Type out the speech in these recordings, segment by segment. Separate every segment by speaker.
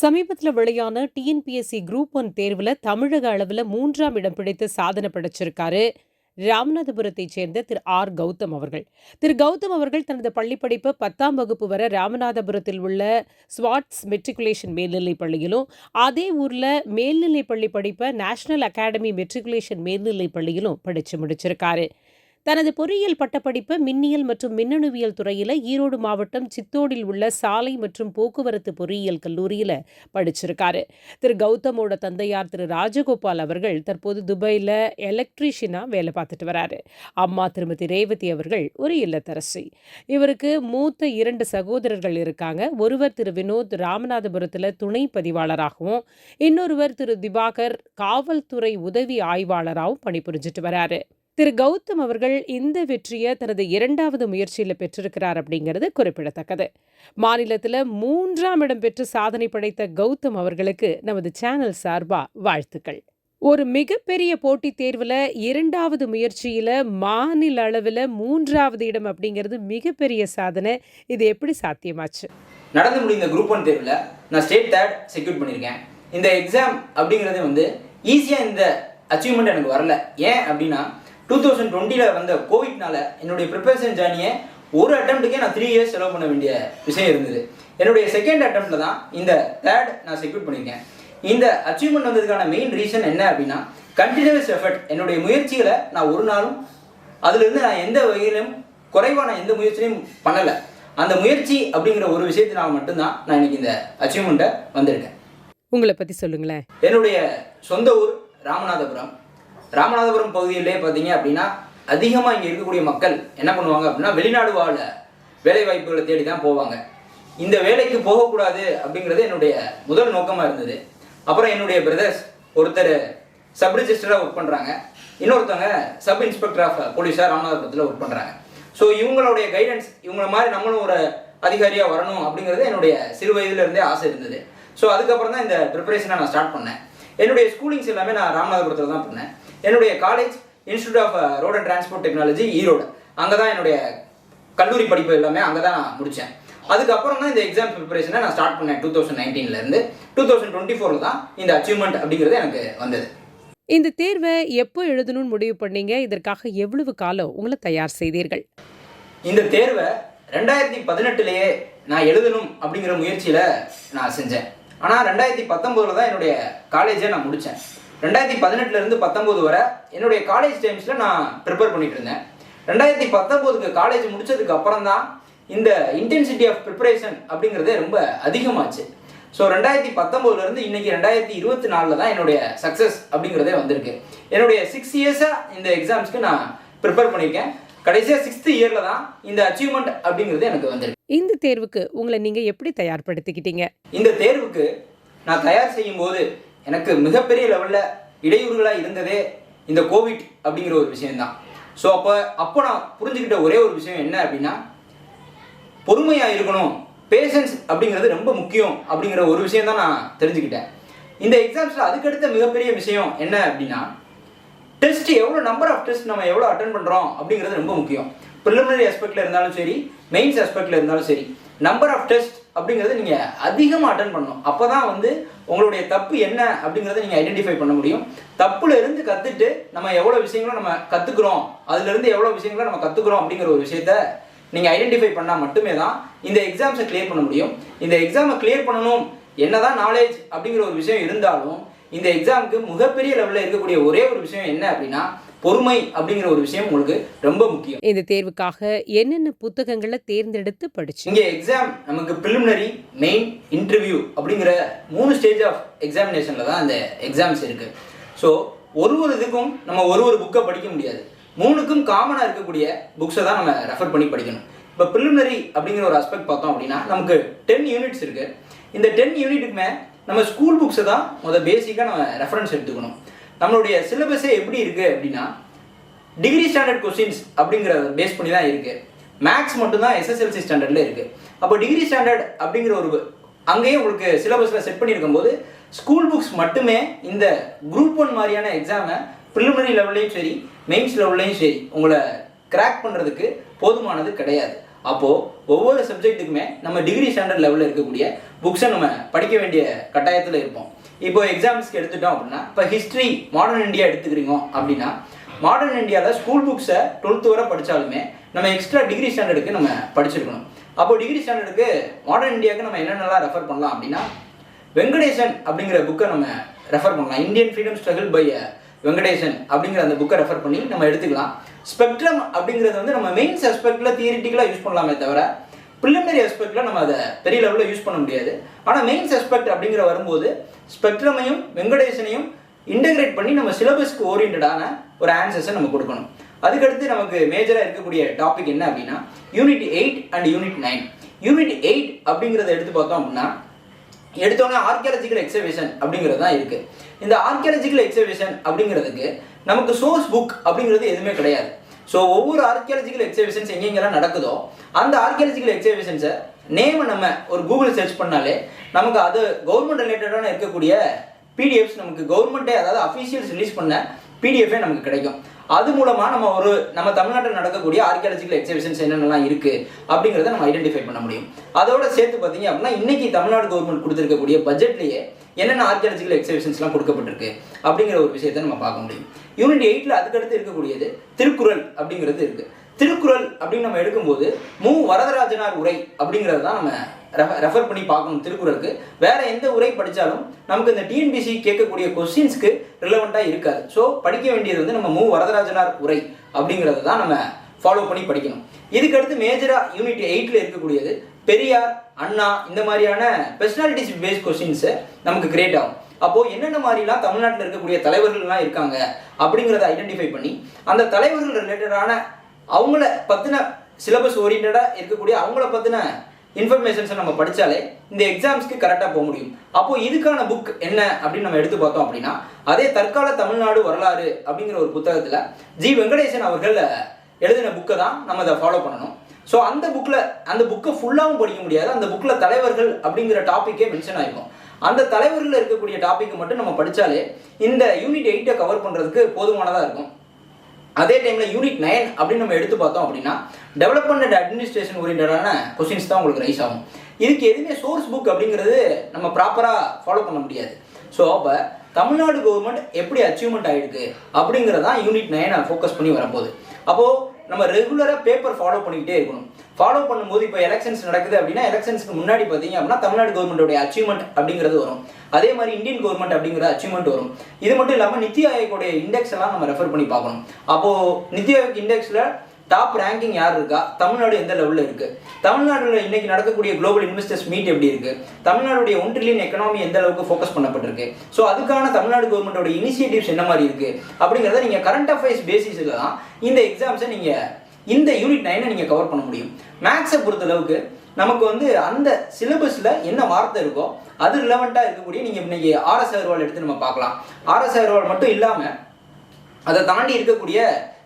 Speaker 1: சமீபத்தில் வெளியான TNPSC group one தேர்வில் தமிழக அளவில் மூன்றாம் இடம் பிடித்து சாதனை படைச்சிருக்காரு ராமநாதபுரத்தைச் சேர்ந்த திரு ஆர் கௌதம் அவர்கள். திரு கௌதம் அவர்கள் தனது பள்ளிப்படிப்பு பத்தாம் வகுப்பு வரை ராமநாதபுரத்தில் உள்ள ஸ்வாட்ஸ் மெட்ரிகுலேஷன் மேல்நிலைப் பள்ளியிலும் அதே ஊரில் மேல்நிலைப் பள்ளி படிப்பை நேஷனல் அகாடமி மெட்ரிகுலேஷன் மேல்நிலைப் பள்ளியிலும் படித்து முடிச்சிருக்காரு. தனது பொறியியல் பட்டப்படிப்பு மின்னியல் மற்றும் மின்னணுவியல் துறையில் ஈரோடு மாவட்டம் சித்தோடில் உள்ள சாலை மற்றும் போக்குவரத்து பொறியியல் கல்லூரியில் படிச்சிருக்காரு. திரு. கௌதமோட தந்தையார் திரு. ராஜகோபால் அவர்கள் தற்போது துபாயில் எலக்ட்ரீஷியனாக வேலை பார்த்துட்டு வராரு. அம்மா திருமதி ரேவதி அவர்கள் ஒரு இல்லத்தரசி. இவருக்கு மூத்த இரண்டு சகோதரர்கள் இருக்காங்க. ஒருவர் திரு. வினோத் ராமநாதபுரத்தில் துணை பதிவாளராகவும் இன்னொருவர் திரு. திவாகர் காவல்துறை உதவி ஆய்வாளராகவும் பணிபுரிஞ்சிட்டு வராரு. திரு கௌதம் அவர்கள் இந்த வெற்றியை தனது இரண்டாவது முயற்சியில் பெற்றிருக்கிறார் அப்படிங்கிறது குறிப்பிடத்தக்கது. மாநிலத்தில் மூன்றாம் இடம் பெற்று சாதனை படைத்த கௌதம் அவர்களுக்கு நமது சேனல் சார்பா வாழ்த்துக்கள். ஒரு மிகப்பெரிய போட்டித் தேர்வில் இரண்டாவது முயற்சியில் மாநில அளவில் மூன்றாவது இடம் அப்படிங்கிறது மிகப்பெரிய சாதனை. இது எப்படி சாத்தியமாச்சு?
Speaker 2: நடந்து முடிந்த குரூப் ஒன் தேர்வில் நான் ஸ்டேட் தேர்ட் செக்யூர் பண்ணியிருக்கேன். இந்த எக்ஸாம் அப்படிங்கிறது வந்து ஈஸியாக இந்த அச்சீவ்மெண்ட் எனக்கு வரல. ஏன் அப்படின்னா டூ தௌசண்ட் டுவெண்ட்டியில் வந்த கோவிட்னால என்னுடைய ப்ரிப்பரேஷன் ஜேர்னியை ஒரு அட்டம்ப்ட்டுக்கே நான் த்ரீ இயர்ஸ் செலவு பண்ண வேண்டிய விஷயம் இருந்தது. என்னுடைய செகண்ட் அட்டம்ப்டில் தான் இந்த தேர்ட் நான் செக்யூர் பண்ணியிருக்கேன். இந்த அச்சீவ்மெண்ட் வந்ததுக்கான மெயின் ரீசன் என்ன அப்படின்னா கண்டினியூஸ் எஃபர்ட் என்னுடைய முயற்சிகளை நான் ஒரு நாளும் அதுலேருந்து நான் எந்த வகையிலும் குறைவான எந்த முயற்சியும் பண்ணலை. அந்த முயற்சி அப்படிங்கிற ஒரு விஷயத்தினால் மட்டும்தான் நான் இன்னைக்கு இந்த அச்சீவ்மெண்ட்டை வந்திருக்கேன்.
Speaker 1: உங்களை பற்றி சொல்லுங்களேன்.
Speaker 2: என்னுடைய சொந்த ஊர் ராமநாதபுரம். ராமநாதபுரம் பகுதியிலே பார்த்தீங்க அப்படின்னா அதிகமாக இங்கே இருக்கக்கூடிய மக்கள் என்ன பண்ணுவாங்க அப்படின்னா வெளிநாடு வாழ வேலை வாய்ப்புகளை தேடி தான் போவாங்க. இந்த வேலைக்கு போகக்கூடாது அப்படிங்கிறது என்னுடைய முதல் நோக்கமாக இருந்தது. அப்புறம் என்னுடைய பிரதர்ஸ் ஒருத்தர் சப் ரிஜிஸ்டராக ஒர்க் பண்ணுறாங்க இன்னொருத்தவங்க சப் இன்ஸ்பெக்டர் ஆஃப் போலீஸாக ராமநாதபுரத்தில் ஒர்க் பண்ணுறாங்க ஸோ இவங்களுடைய கைடன்ஸ் இவங்கள மாதிரி நம்மளும் ஒரு அதிகாரியாக வரணும் அப்படிங்கிறது என்னுடைய சிறு வயதிலிருந்தே ஆசை இருந்தது. ஸோ அதுக்கப்புறம் தான் இந்த ப்ரிப்பரேஷனை நான் ஸ்டார்ட் பண்ணேன். என்னுடைய ஸ்கூலிங்ஸ் எல்லாமே நான் ராமநாதபுரத்தில் தான் பண்ணேன். என்னுடைய college institute of road and transport technology Erode. அங்கே தான் என்னுடைய கல்லூரி படிப்பு எல்லாமே அங்கே தான் நான் முடித்தேன் அதுக்கப்புறம் தான் இந்த எக்ஸாம் ப்ரிப்பரேஷனை நான் ஸ்டார்ட் பண்ணேன் டூ தௌசண்ட் நைன்டீன்லேருந்து டூ தௌசண்ட் டுவெண்ட்டி ஃபோரில் தான் இந்த அச்சீவ்மெண்ட் அப்படிங்கிறது எனக்கு வந்தது.
Speaker 1: இந்த தேர்வை எப்போ எழுதணும்னு முடிவு பண்ணீங்க? இதற்காக எவ்வளவு காலம் உங்களை தயார் செய்தீர்கள்?
Speaker 2: இந்த தேர்வை ரெண்டாயிரத்தி பதினெட்டுலேயே நான் எழுதணும் அப்படிங்கிற முயற்சியில் நான் செஞ்சேன். ஆனால் ரெண்டாயிரத்தி பத்தொம்போதில் தான் என்னுடைய காலேஜை நான் முடித்தேன் ரெண்டாயிரத்தி பதினெட்டுலேருந்து பத்தொம்போது வரை என்னுடைய காலேஜ் டைம்ஸில் நான் ப்ரிப்பேர் பண்ணிட்டு இருந்தேன். ரெண்டாயிரத்தி பத்தொம்போதுக்கு காலேஜ் முடிச்சதுக்கு அப்புறம் தான் இந்த இன்டென்சிட்டி ஆஃப் ப்ரிப்பரேஷன் அப்படிங்கிறதே ரொம்ப அதிகமாச்சு. ஸோ ரெண்டாயிரத்தி பத்தொம்போதுலேருந்து இன்னைக்கு ரெண்டாயிரத்தி இருபத்தி நாலில் தான் என்னுடைய சக்ஸஸ் அப்படிங்கிறதே வந்திருக்கு. என்னுடைய சிக்ஸ் இயர்ஸாக இந்த எக்ஸாம்ஸ்க்கு நான் ப்ரிப்பேர் பண்ணியிருக்கேன் கடைசியாக சிக்ஸ்த் இயரில் தான் இந்த அச்சீவ்மெண்ட் அப்படிங்கிறது எனக்கு வந்திருக்கு.
Speaker 1: இந்த தேர்வுக்கு உங்களை நீங்க எப்படி தயார்படுத்திக்கிட்டீங்க?
Speaker 2: இந்த தேர்வுக்கு நான் தயார் செய்யும் போது எனக்கு மிகப்பெரிய லெவலில் இடையூறுகளாக இருந்ததே இந்த கோவிட் அப்படிங்கிற ஒரு விஷயம்தான். ஸோ அப்போ அப்போ நான் புரிஞ்சுக்கிட்ட ஒரே ஒரு விஷயம் என்ன அப்படின்னா பொறுமையாக இருக்கணும். பேஷன்ஸ் அப்படிங்கிறது ரொம்ப முக்கியம் அப்படிங்கிற ஒரு விஷயம் தான் நான் தெரிஞ்சுக்கிட்டேன். இந்த எக்ஸாம்ஸில் அதுக்கடுத்த மிகப்பெரிய விஷயம் என்ன அப்படின்னா டெஸ்ட் எவ்வளோ நம்பர் ஆஃப் டெஸ்ட் நம்ம எவ்வளோ அட்டன் பண்ணுறோம் அப்படிங்கிறது ரொம்ப முக்கியம். ப்ரிலிமினரி ஆஸ்பெக்டில் இருந்தாலும் சரி மெயின்ஸ் ஆஸ்பெக்டில் இருந்தாலும் சரி நம்பர் ஆஃப் டெஸ்ட் அப்படிங்கிறத நீங்கள் அதிகமாக அட்டன் பண்ணணும். அப்போ தான் வந்து உங்களுடைய தப்பு என்ன அப்படிங்கிறத நீங்கள் ஐடென்டிஃபை பண்ண முடியும். தப்புல இருந்து கற்றுட்டு நம்ம எவ்வளோ விஷயங்களும் நம்ம கற்றுக்குறோம் அதுலேருந்து எவ்வளோ விஷயங்களோ நம்ம கற்றுக்குறோம் அப்படிங்கிற ஒரு விஷயத்த நீங்கள் ஐடென்டிஃபை பண்ணால் மட்டுமே தான் இந்த எக்ஸாம்ஸை கிளியர் பண்ண முடியும். இந்த எக்ஸாமை கிளியர் பண்ணணும் என்னதான் நாலேஜ் அப்படிங்கிற ஒரு விஷயம் இருந்தாலும் இந்த எக்ஸாமுக்கு மிகப்பெரிய லெவலில் இருக்கக்கூடிய ஒரே ஒரு விஷயம் என்ன அப்படின்னா பொறுமை அப்படிங்கிற ஒரு விஷயம் உங்களுக்கு ரொம்ப முக்கியம்.
Speaker 1: இந்த தேர்வுக்காக என்னென்ன புத்தகங்களை தேர்ந்தெடுத்து படிச்சு?
Speaker 2: இங்கே எக்ஸாம் நமக்கு ப்ரிலிமினரி மெயின் இன்டர்வியூ அப்படிங்கிற மூணு ஸ்டேஜ் ஆஃப் எக்ஸாமினேஷனில் தான் அந்த எக்ஸாம்ஸ் இருக்குது ஸோ ஒரு ஒரு இதுக்கும் நம்ம ஒரு ஒரு புக்கை படிக்க முடியாது. மூணுக்கும் காமனாக இருக்கக்கூடிய புக்ஸை தான் நம்ம ரெஃபர் பண்ணி படிக்கணும். இப்போ ப்ரிலிமினரி அப்படிங்கிற ஒரு அஸ்பெக்ட் பார்த்தோம் அப்படின்னா நமக்கு டென் யூனிட்ஸ் இருக்குது இந்த டென் யூனிட்டுக்குமே நம்ம ஸ்கூல் புக்ஸை தான் முதல் பேசிக்காக நம்ம ரெஃபரன்ஸ் எடுத்துக்கணும். நம்மளுடைய சிலபஸே எப்படி இருக்குது அப்படின்னா டிகிரி ஸ்டாண்டர்ட் கொஸ்டின்ஸ் அப்படிங்கிறத பேஸ் பண்ணி தான் இருக்குது மேக்ஸ் மட்டும்தான் எஸ்எஸ்எல்சி ஸ்டாண்டர்டில் இருக்குது அப்போ டிகிரி ஸ்டாண்டர்ட் அப்படிங்கிற ஒரு அங்கேயே உங்களுக்கு சிலபஸில் செட் பண்ணியிருக்கும் போது ஸ்கூல் புக்ஸ் மட்டுமே இந்த குரூப் ஒன் மாதிரியான எக்ஸாமை ப்ரிலிமினரி லெவல்லையும் சரி மெயின்ஸ் லெவல்லையும் சரி உங்களை கிராக் பண்ணுறதுக்கு போதுமானது கிடையாது. அப்போது ஒவ்வொரு சப்ஜெக்ட்டுக்குமே நம்ம டிகிரி ஸ்டாண்டர்ட் லெவலில் இருக்கக்கூடிய புக்ஸை நம்ம படிக்க வேண்டிய கட்டாயத்தில் இருப்போம். இப்போ எக்ஸாம்ஸ்க்கு எடுத்துட்டோம் அப்படின்னா இப்போ ஹிஸ்ட்ரி மாடர்ன் இந்தியா எடுத்துக்கிறீங்க அப்படின்னா மாடர்ன் இந்தியாவில் ஸ்கூல் புக்ஸை டுவெல்த் வரை படித்தாலுமே நம்ம எக்ஸ்ட்ரா டிகிரி ஸ்டாண்டர்டுக்கு நம்ம படிச்சிருக்கணும். அப்போ டிகிரி ஸ்டாண்டர்டுக்கு மாடர்ன் இந்தியாவுக்கு நம்ம என்னென்னலாம் ரெஃபர் பண்ணலாம் அப்படின்னா வெங்கடேசன் அப்படிங்கிற புக்கை நம்ம ரெஃபர் பண்ணலாம். Indian freedom struggle by Venkatesan அப்படிங்கிற அந்த புக்கை ரெஃபர் பண்ணி நம்ம எடுத்துக்கலாம். ஸ்பெக்ட்ரம் அப்படிங்கிறது வந்து நம்ம மெயின் சஸ்பெக்டில் தியரிட்டிக்கலாக யூஸ் பண்ணலாமே தவிர ப்ரிலிமினரி எஸ்பெக்டில் நம்ம அதை பெரிய லெவலில் யூஸ் பண்ண முடியாது. ஆனால் மெயின்ஸ் எஸ்பெக்ட் அப்படிங்கிற வரும்போது ஸ்பெக்ட்ரமையும் வெங்கடேசனையும் இன்டகிரேட் பண்ணி நம்ம சிலபஸ்க்கு ஓரியன்டான ஒரு ஆன்சர்ஸை நம்ம கொடுக்கணும். அதுக்கடுத்து நமக்கு மேஜராக இருக்கக்கூடிய டாபிக் என்ன அப்படின்னா unit eight and unit nine unit eight அப்படிங்கிறத எடுத்து பார்த்தோம் அப்படின்னா எடுத்தோடனே ஆர்கியாலஜிக்கல் எக்ஸபிஷன் அப்படிங்கிறது தான் இருக்குது இந்த ஆர்கியாலஜிக்கல் எக்ஸபிஷன் அப்படிங்கிறதுக்கு நமக்கு சோர்ஸ் புக் அப்படிங்கிறது எதுவுமே கிடையாது. ஸோ ஒவ்வொரு ஆர்கியாலஜிக்கல் எக்ஸிபிஷன்ஸ் எங்கெங்கெல்லாம் நடக்குதோ அந்த ஆர்கியாலஜிக்கல் எக்ஸிபிஷன்ஸை நேமை நம்ம ஒரு கூகுள் சர்ச் பண்ணாலே நமக்கு அது கவர்மெண்ட் ரிலேட்டடான இருக்கக்கூடிய பிடிஎஃப்ஸ் நமக்கு கவர்மெண்ட்டே அதாவது அஃபீஷியல்ஸ் ரிலீஸ் பண்ண பிடிஎஃபே நமக்கு கிடைக்கும். அது மூலமாக நம்ம ஒரு நம்ம தமிழ்நாட்டில் நடக்கக்கூடிய ஆர்கியாலஜிக்கல் எக்ஸிபிஷன்ஸ் என்னென்னலாம் இருக்குது அப்படிங்கிறத நம்ம ஐடென்டிஃபை பண்ண முடியும். அதோட சேர்த்து பார்த்தீங்க அப்படின்னா இன்றைக்கி தமிழ்நாடு கவர்மெண்ட் கொடுத்துருக்கக்கூடிய பட்ஜெட்லேயே என்னென்ன ஆர்கியாலஜிக்கல் எக்ஸிபிஷன்ஸ்லாம் கொடுக்கப்பட்டிருக்கு அப்படிங்கிற ஒரு விஷயத்தை நம்ம பார்க்க முடியும். யூனிட் எயிட்டில் அதுக்கடுத்து இருக்கக்கூடியது திருக்குறள் அப்படிங்கிறது இருக்குது திருக்குறள் அப்படின்னு நம்ம எடுக்கும்போது மு. வரதராஜனார் உரை அப்படிங்கிறது தான் நம்ம ரெஃபர் பண்ணி பார்க்கணும் திருக்குறளுக்கு. வேற எந்த உரை படித்தாலும் நமக்கு இந்த டிஎன்பிசி கேட்கக்கூடிய கொஸ்டின்ஸ்க்கு ரிலவெண்ட்டாக இருக்காது. ஸோ படிக்க வேண்டியது வந்து நம்ம மு. வரதராஜனார் உரை அப்படிங்கிறத தான் நம்ம ஃபாலோ பண்ணி படிக்கணும். இதுக்கடுத்து மேஜராக யூனிட் எயிட்டில் இருக்கக்கூடியது பெரியார் அண்ணா இந்த மாதிரியான பெர்சனாலிட்டிஸ் பேஸ்ட் கொஸ்டின்ஸு நமக்கு கிரியேட் ஆகும். அப்போது என்னென்ன மாதிரிலாம் தமிழ்நாட்டில் இருக்கக்கூடிய தலைவர்கள்லாம் இருக்காங்க அப்படிங்கிறத ஐடென்டிஃபை பண்ணி அந்த தலைவர்கள் ரிலேட்டடான அவங்கள பற்றின சிலபஸ் ஓரியன்டாக இருக்கக்கூடிய அவங்கள பற்றின இன்ஃபர்மேஷன்ஸை நம்ம படித்தாலே இந்த எக்ஸாம்ஸ்க்கு கரெக்டாக போக முடியும். அப்போது இதுக்கான புக் என்ன அப்படின்னு நம்ம எடுத்து பார்த்தோம் அப்படின்னா அதே தற்கால தமிழ்நாடு வரலாறு அப்படிங்கிற ஒரு புத்தகத்தில் ஜி வெங்கடேசன் அவர்கள் எழுதின புக்கை தான் நம்ம அதை ஃபாலோ பண்ணணும். ஸோ அந்த புக்கில் அந்த புக்கை ஃபுல்லாகவும் படிக்க முடியாது. அந்த புக்கில் தலைவர்கள் அப்படிங்கிற டாப்பிக்கே மென்ஷன் ஆகிருக்கும் அந்த தலைவர்கள் இருக்கக்கூடிய டாப்பிக்கை மட்டும் நம்ம படித்தாலே இந்த யூனிட் எயிட்டை கவர் பண்ணுறதுக்கு போதுமானதாக இருக்கும். அதே டைமில் யூனிட் நைன் அப்படின்னு நம்ம எடுத்து பார்த்தோம் அப்படின்னா டெவலப்மெண்ட் அண்ட் அட்மினிஸ்ட்ரேஷன் ஓரியன்டான கொஸ்டின்ஸ் தான் உங்களுக்கு ரைஸ் ஆகும். இதுக்கு எதுவுமே சோர்ஸ் புக் அப்படிங்கிறது நம்ம ப்ராப்பராக ஃபாலோ பண்ண முடியாது. ஸோ அப்போ தமிழ்நாடு கவர்மெண்ட் எப்படி அச்சீவ்மெண்ட் ஆகிருக்கு அப்படிங்கிறதான் யூனிட் நைனை ஃபோக்கஸ் பண்ணி வரும்போது அப்போது நம்ம ரெகுலராக பேப்பர் ஃபாலோ பண்ணிக்கிட்டே இருக்கணும். ஃபாலோ பண்ணும்போது இப்போ எலெக்ஷன்ஸ் நடக்குது அப்படின்னா எலெக்ஷன்ஸ்க்கு முன்னாடி பார்த்தீங்க அப்படின்னா தமிழ்நாடு கவர்மெண்டோடைய அச்சீவ்மெண்ட் அப்படிங்கிறது வரும். அதே மாதிரி இந்தியன் கவர்மெண்ட் அப்படிங்கிற அச்சீவ்மெண்ட் வரும். இது மட்டும் இல்லாமல் நித்தி ஆயோக்குடைய இண்டெக்ஸ் எல்லாம் நம்ம ரெஃபர் பண்ணி பார்க்கணும். அப்போது நித்தி ஆயோக் இண்டெக்ஸில் டாப் ரேங்கிங் யார் இருக்கா? தமிழ்நாடு எந்த லெவலில் இருக்குது தமிழ்நாடுல இன்னைக்கு நடக்கக்கூடிய குளோபல் இன்வெஸ்டர்ஸ் மீட் எப்படி இருக்குது தமிழ்நாடுடைய ஒன் ட்ரில்லியன் எக்கனாமி எந்த அளவுக்கு ஃபோக்கஸ் பண்ணப்பட்டிருக்கு? ஸோ அதுக்கான தமிழ்நாடு கவர்மெண்டோட இனிஷியேட்டிவ்ஸ் என்ன மாதிரி இருக்குது அப்படிங்கிறத நீங்கள் கரண்ட் அஃபேர்ஸ் பேசிஸில் தான் இந்த எக்ஸாம்ஸை நீங்கள் இந்த யூனிட் நைனை நீங்கள் கவர் பண்ண முடியும். மேக்ஸை பொறுத்தளவுக்கு நமக்கு வந்து அந்த சிலபஸில் என்ன வார்த்தை இருக்கோ அது ரிலவெண்ட்டாக இருக்கக்கூடிய நீங்கள் இன்னைக்கு ஆர்எஸ் அகர்வால் எடுத்து நம்ம பார்க்கலாம். ஆர்எஸ் அகர்வால் மட்டும் இல்லாமல் அதை தாண்டி இருக்கக்கூடிய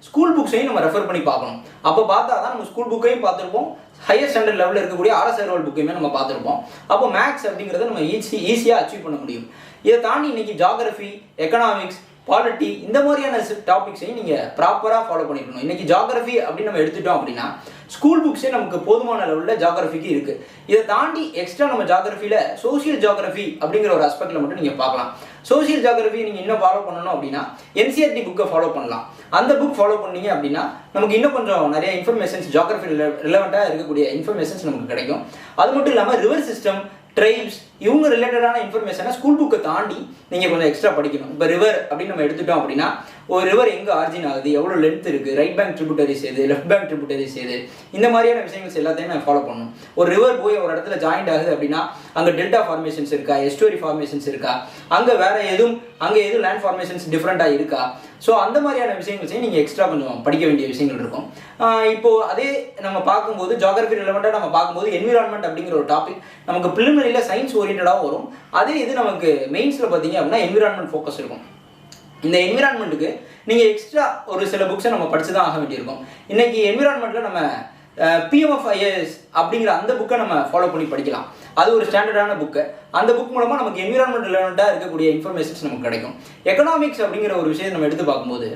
Speaker 2: ஸ்கூல் புக்ஸையும் நம்ம ரெஃபர் பண்ணி பார்க்கணும். அப்போ பார்த்தா தான் நம்ம ஸ்கூல் புக்கையும் பார்த்துருப்போம். ஹையர் ஸ்டாண்டர்ட் லெவலில் இருக்கக்கூடிய ஆர்எஸ் அகர்வால் புக்கையுமே நம்ம பார்த்துருப்போம். அப்போ மேக்ஸ் அப்படிங்கிறத நம்ம ஈஸி ஈஸியாக அச்சீவ் பண்ண முடியும். இதை தாண்டி இன்னைக்கு ஜாகிரஃபி எக்கனாமிக்ஸ் பாலிட்டி இந்த மாதிரியான டாபிக்ஸையும் நீங்கள் ப்ராப்பராக ஃபாலோ பண்ணிக்கணும் இன்றைக்கி ஜாகிரஃபி அப்படின்னு நம்ம எடுத்துட்டோம் அப்படின்னா ஸ்கூல் புக்ஸே நமக்கு போதுமான லெவலில் ஜாகிரஃபிக்கு இருக்குது இதை தாண்டி எக்ஸ்ட்ரா நம்ம ஜாகிரஃபியில் சோஷியல் ஜாகிரஃபி அப்படிங்கிற ஒரு அஸ்பெக்டில் மட்டும் நீங்கள் பார்க்கலாம். சோஷியல் ஜாகிரஃபி நீங்கள் இன்னும் ஃபாலோ பண்ணணும் அப்படின்னா என்சிஆர்டி புக்கை ஃபாலோ பண்ணலாம். அந்த புக் ஃபாலோ பண்ணீங்க அப்படின்னா நமக்கு இன்னும் கொஞ்சம் நிறைய இன்ஃபர்மேஷன்ஸ் ஜாகிரஃபி ரிலவெண்ட்டாக இருக்கக்கூடிய இன்ஃபர்மேஷன்ஸ் நமக்கு கிடைக்கும். அது மட்டும் இல்லாமல் ரிவர் சிஸ்டம் ட்ரைப்ஸ் இவங்க ரிலேட்டடான இன்ஃபர்மேஷனை ஸ்கூல் புக்கை தாண்டி நீங்கள் கொஞ்சம் எக்ஸ்ட்ரா படிக்கணும். இப்போ ரிவர் அப்படின்னு நம்ம எடுத்துட்டோம் அப்படின்னா ஒரு ரிவர் எங்கே ஆர்ஜின் ஆகுது? எவ்வளோ லென்த் இருக்குது ரைட் பேங்க் ட்ரிபியூட்டரிஸ் எது? லெஃப்ட் பேங்க் ட்ரிபியூட்டரிஸ் எது? இந்த மாதிரியான விஷயங்கள் எல்லாத்தையும் நான் ஃபாலோ பண்ணணும். ஒரு ரிவர் போய் ஒரு இடத்துல ஜாயிண்ட் ஆகுது அப்படின்னா அங்கே டெல்டா ஃபார்மேஷன்ஸ் இருக்கா? எஸ்டோரி ஃபார்மேஷன்ஸ் இருக்கா? அங்கே வேற எதுவும் அங்கே எதுவும் லேண்ட் ஃபார்மேஷன்ஸ் டிஃப்ரெண்ட்டாக இருக்கா? ஸோ அந்த மாதிரியான விஷயங்களையும் நீங்கள் எக்ஸ்ட்ரா கொஞ்சம் படிக்க வேண்டிய விஷயங்கள் இருக்கும். இப்போது இப்போ அதே நம்ம பார்க்கும்போது ஜாகிரபி ரிலவெண்ட்டாக நம்ம பார்க்கும்போது என்விரான்மெண்ட் அப்படிங்கிற ஒரு டாபிக் நமக்கு ப்ரிலிமினரியில் சயின்ஸ் ஓரியன்டாகவும் வரும். அதே இது நமக்கு மெயின்ஸில் பார்த்தீங்க அப்படின்னா என்விரான்மெண்ட் ஃபோக்கஸ் இருக்கும். இந்த என்விரான்மெண்ட்டுக்கு நீங்கள் எக்ஸ்ட்ரா ஒரு சில புக்ஸை நம்ம படித்து தான் ஆக வேண்டியிருக்கும். இன்றைக்கி என்விரான்மெண்ட்டில் நம்ம பிஎம்எஃப் ஐஏஎஸ் அப்படிங்கிற அந்த புக்கை நம்ம ஃபாலோ பண்ணி படிக்கலாம். அது ஒரு ஸ்டாண்டர்டான புக்கு அந்த புக் மூலமாக நமக்கு என்விரான்மெண்ட் ரிலவெண்ட்டாக இருக்கக்கூடிய இன்ஃபர்மேஷன்ஸ் நமக்கு கிடைக்கும். எக்கனாமிக்ஸ் அப்படிங்கிற ஒரு விஷயத்தை நம்ம எடுத்து பார்க்கும்போது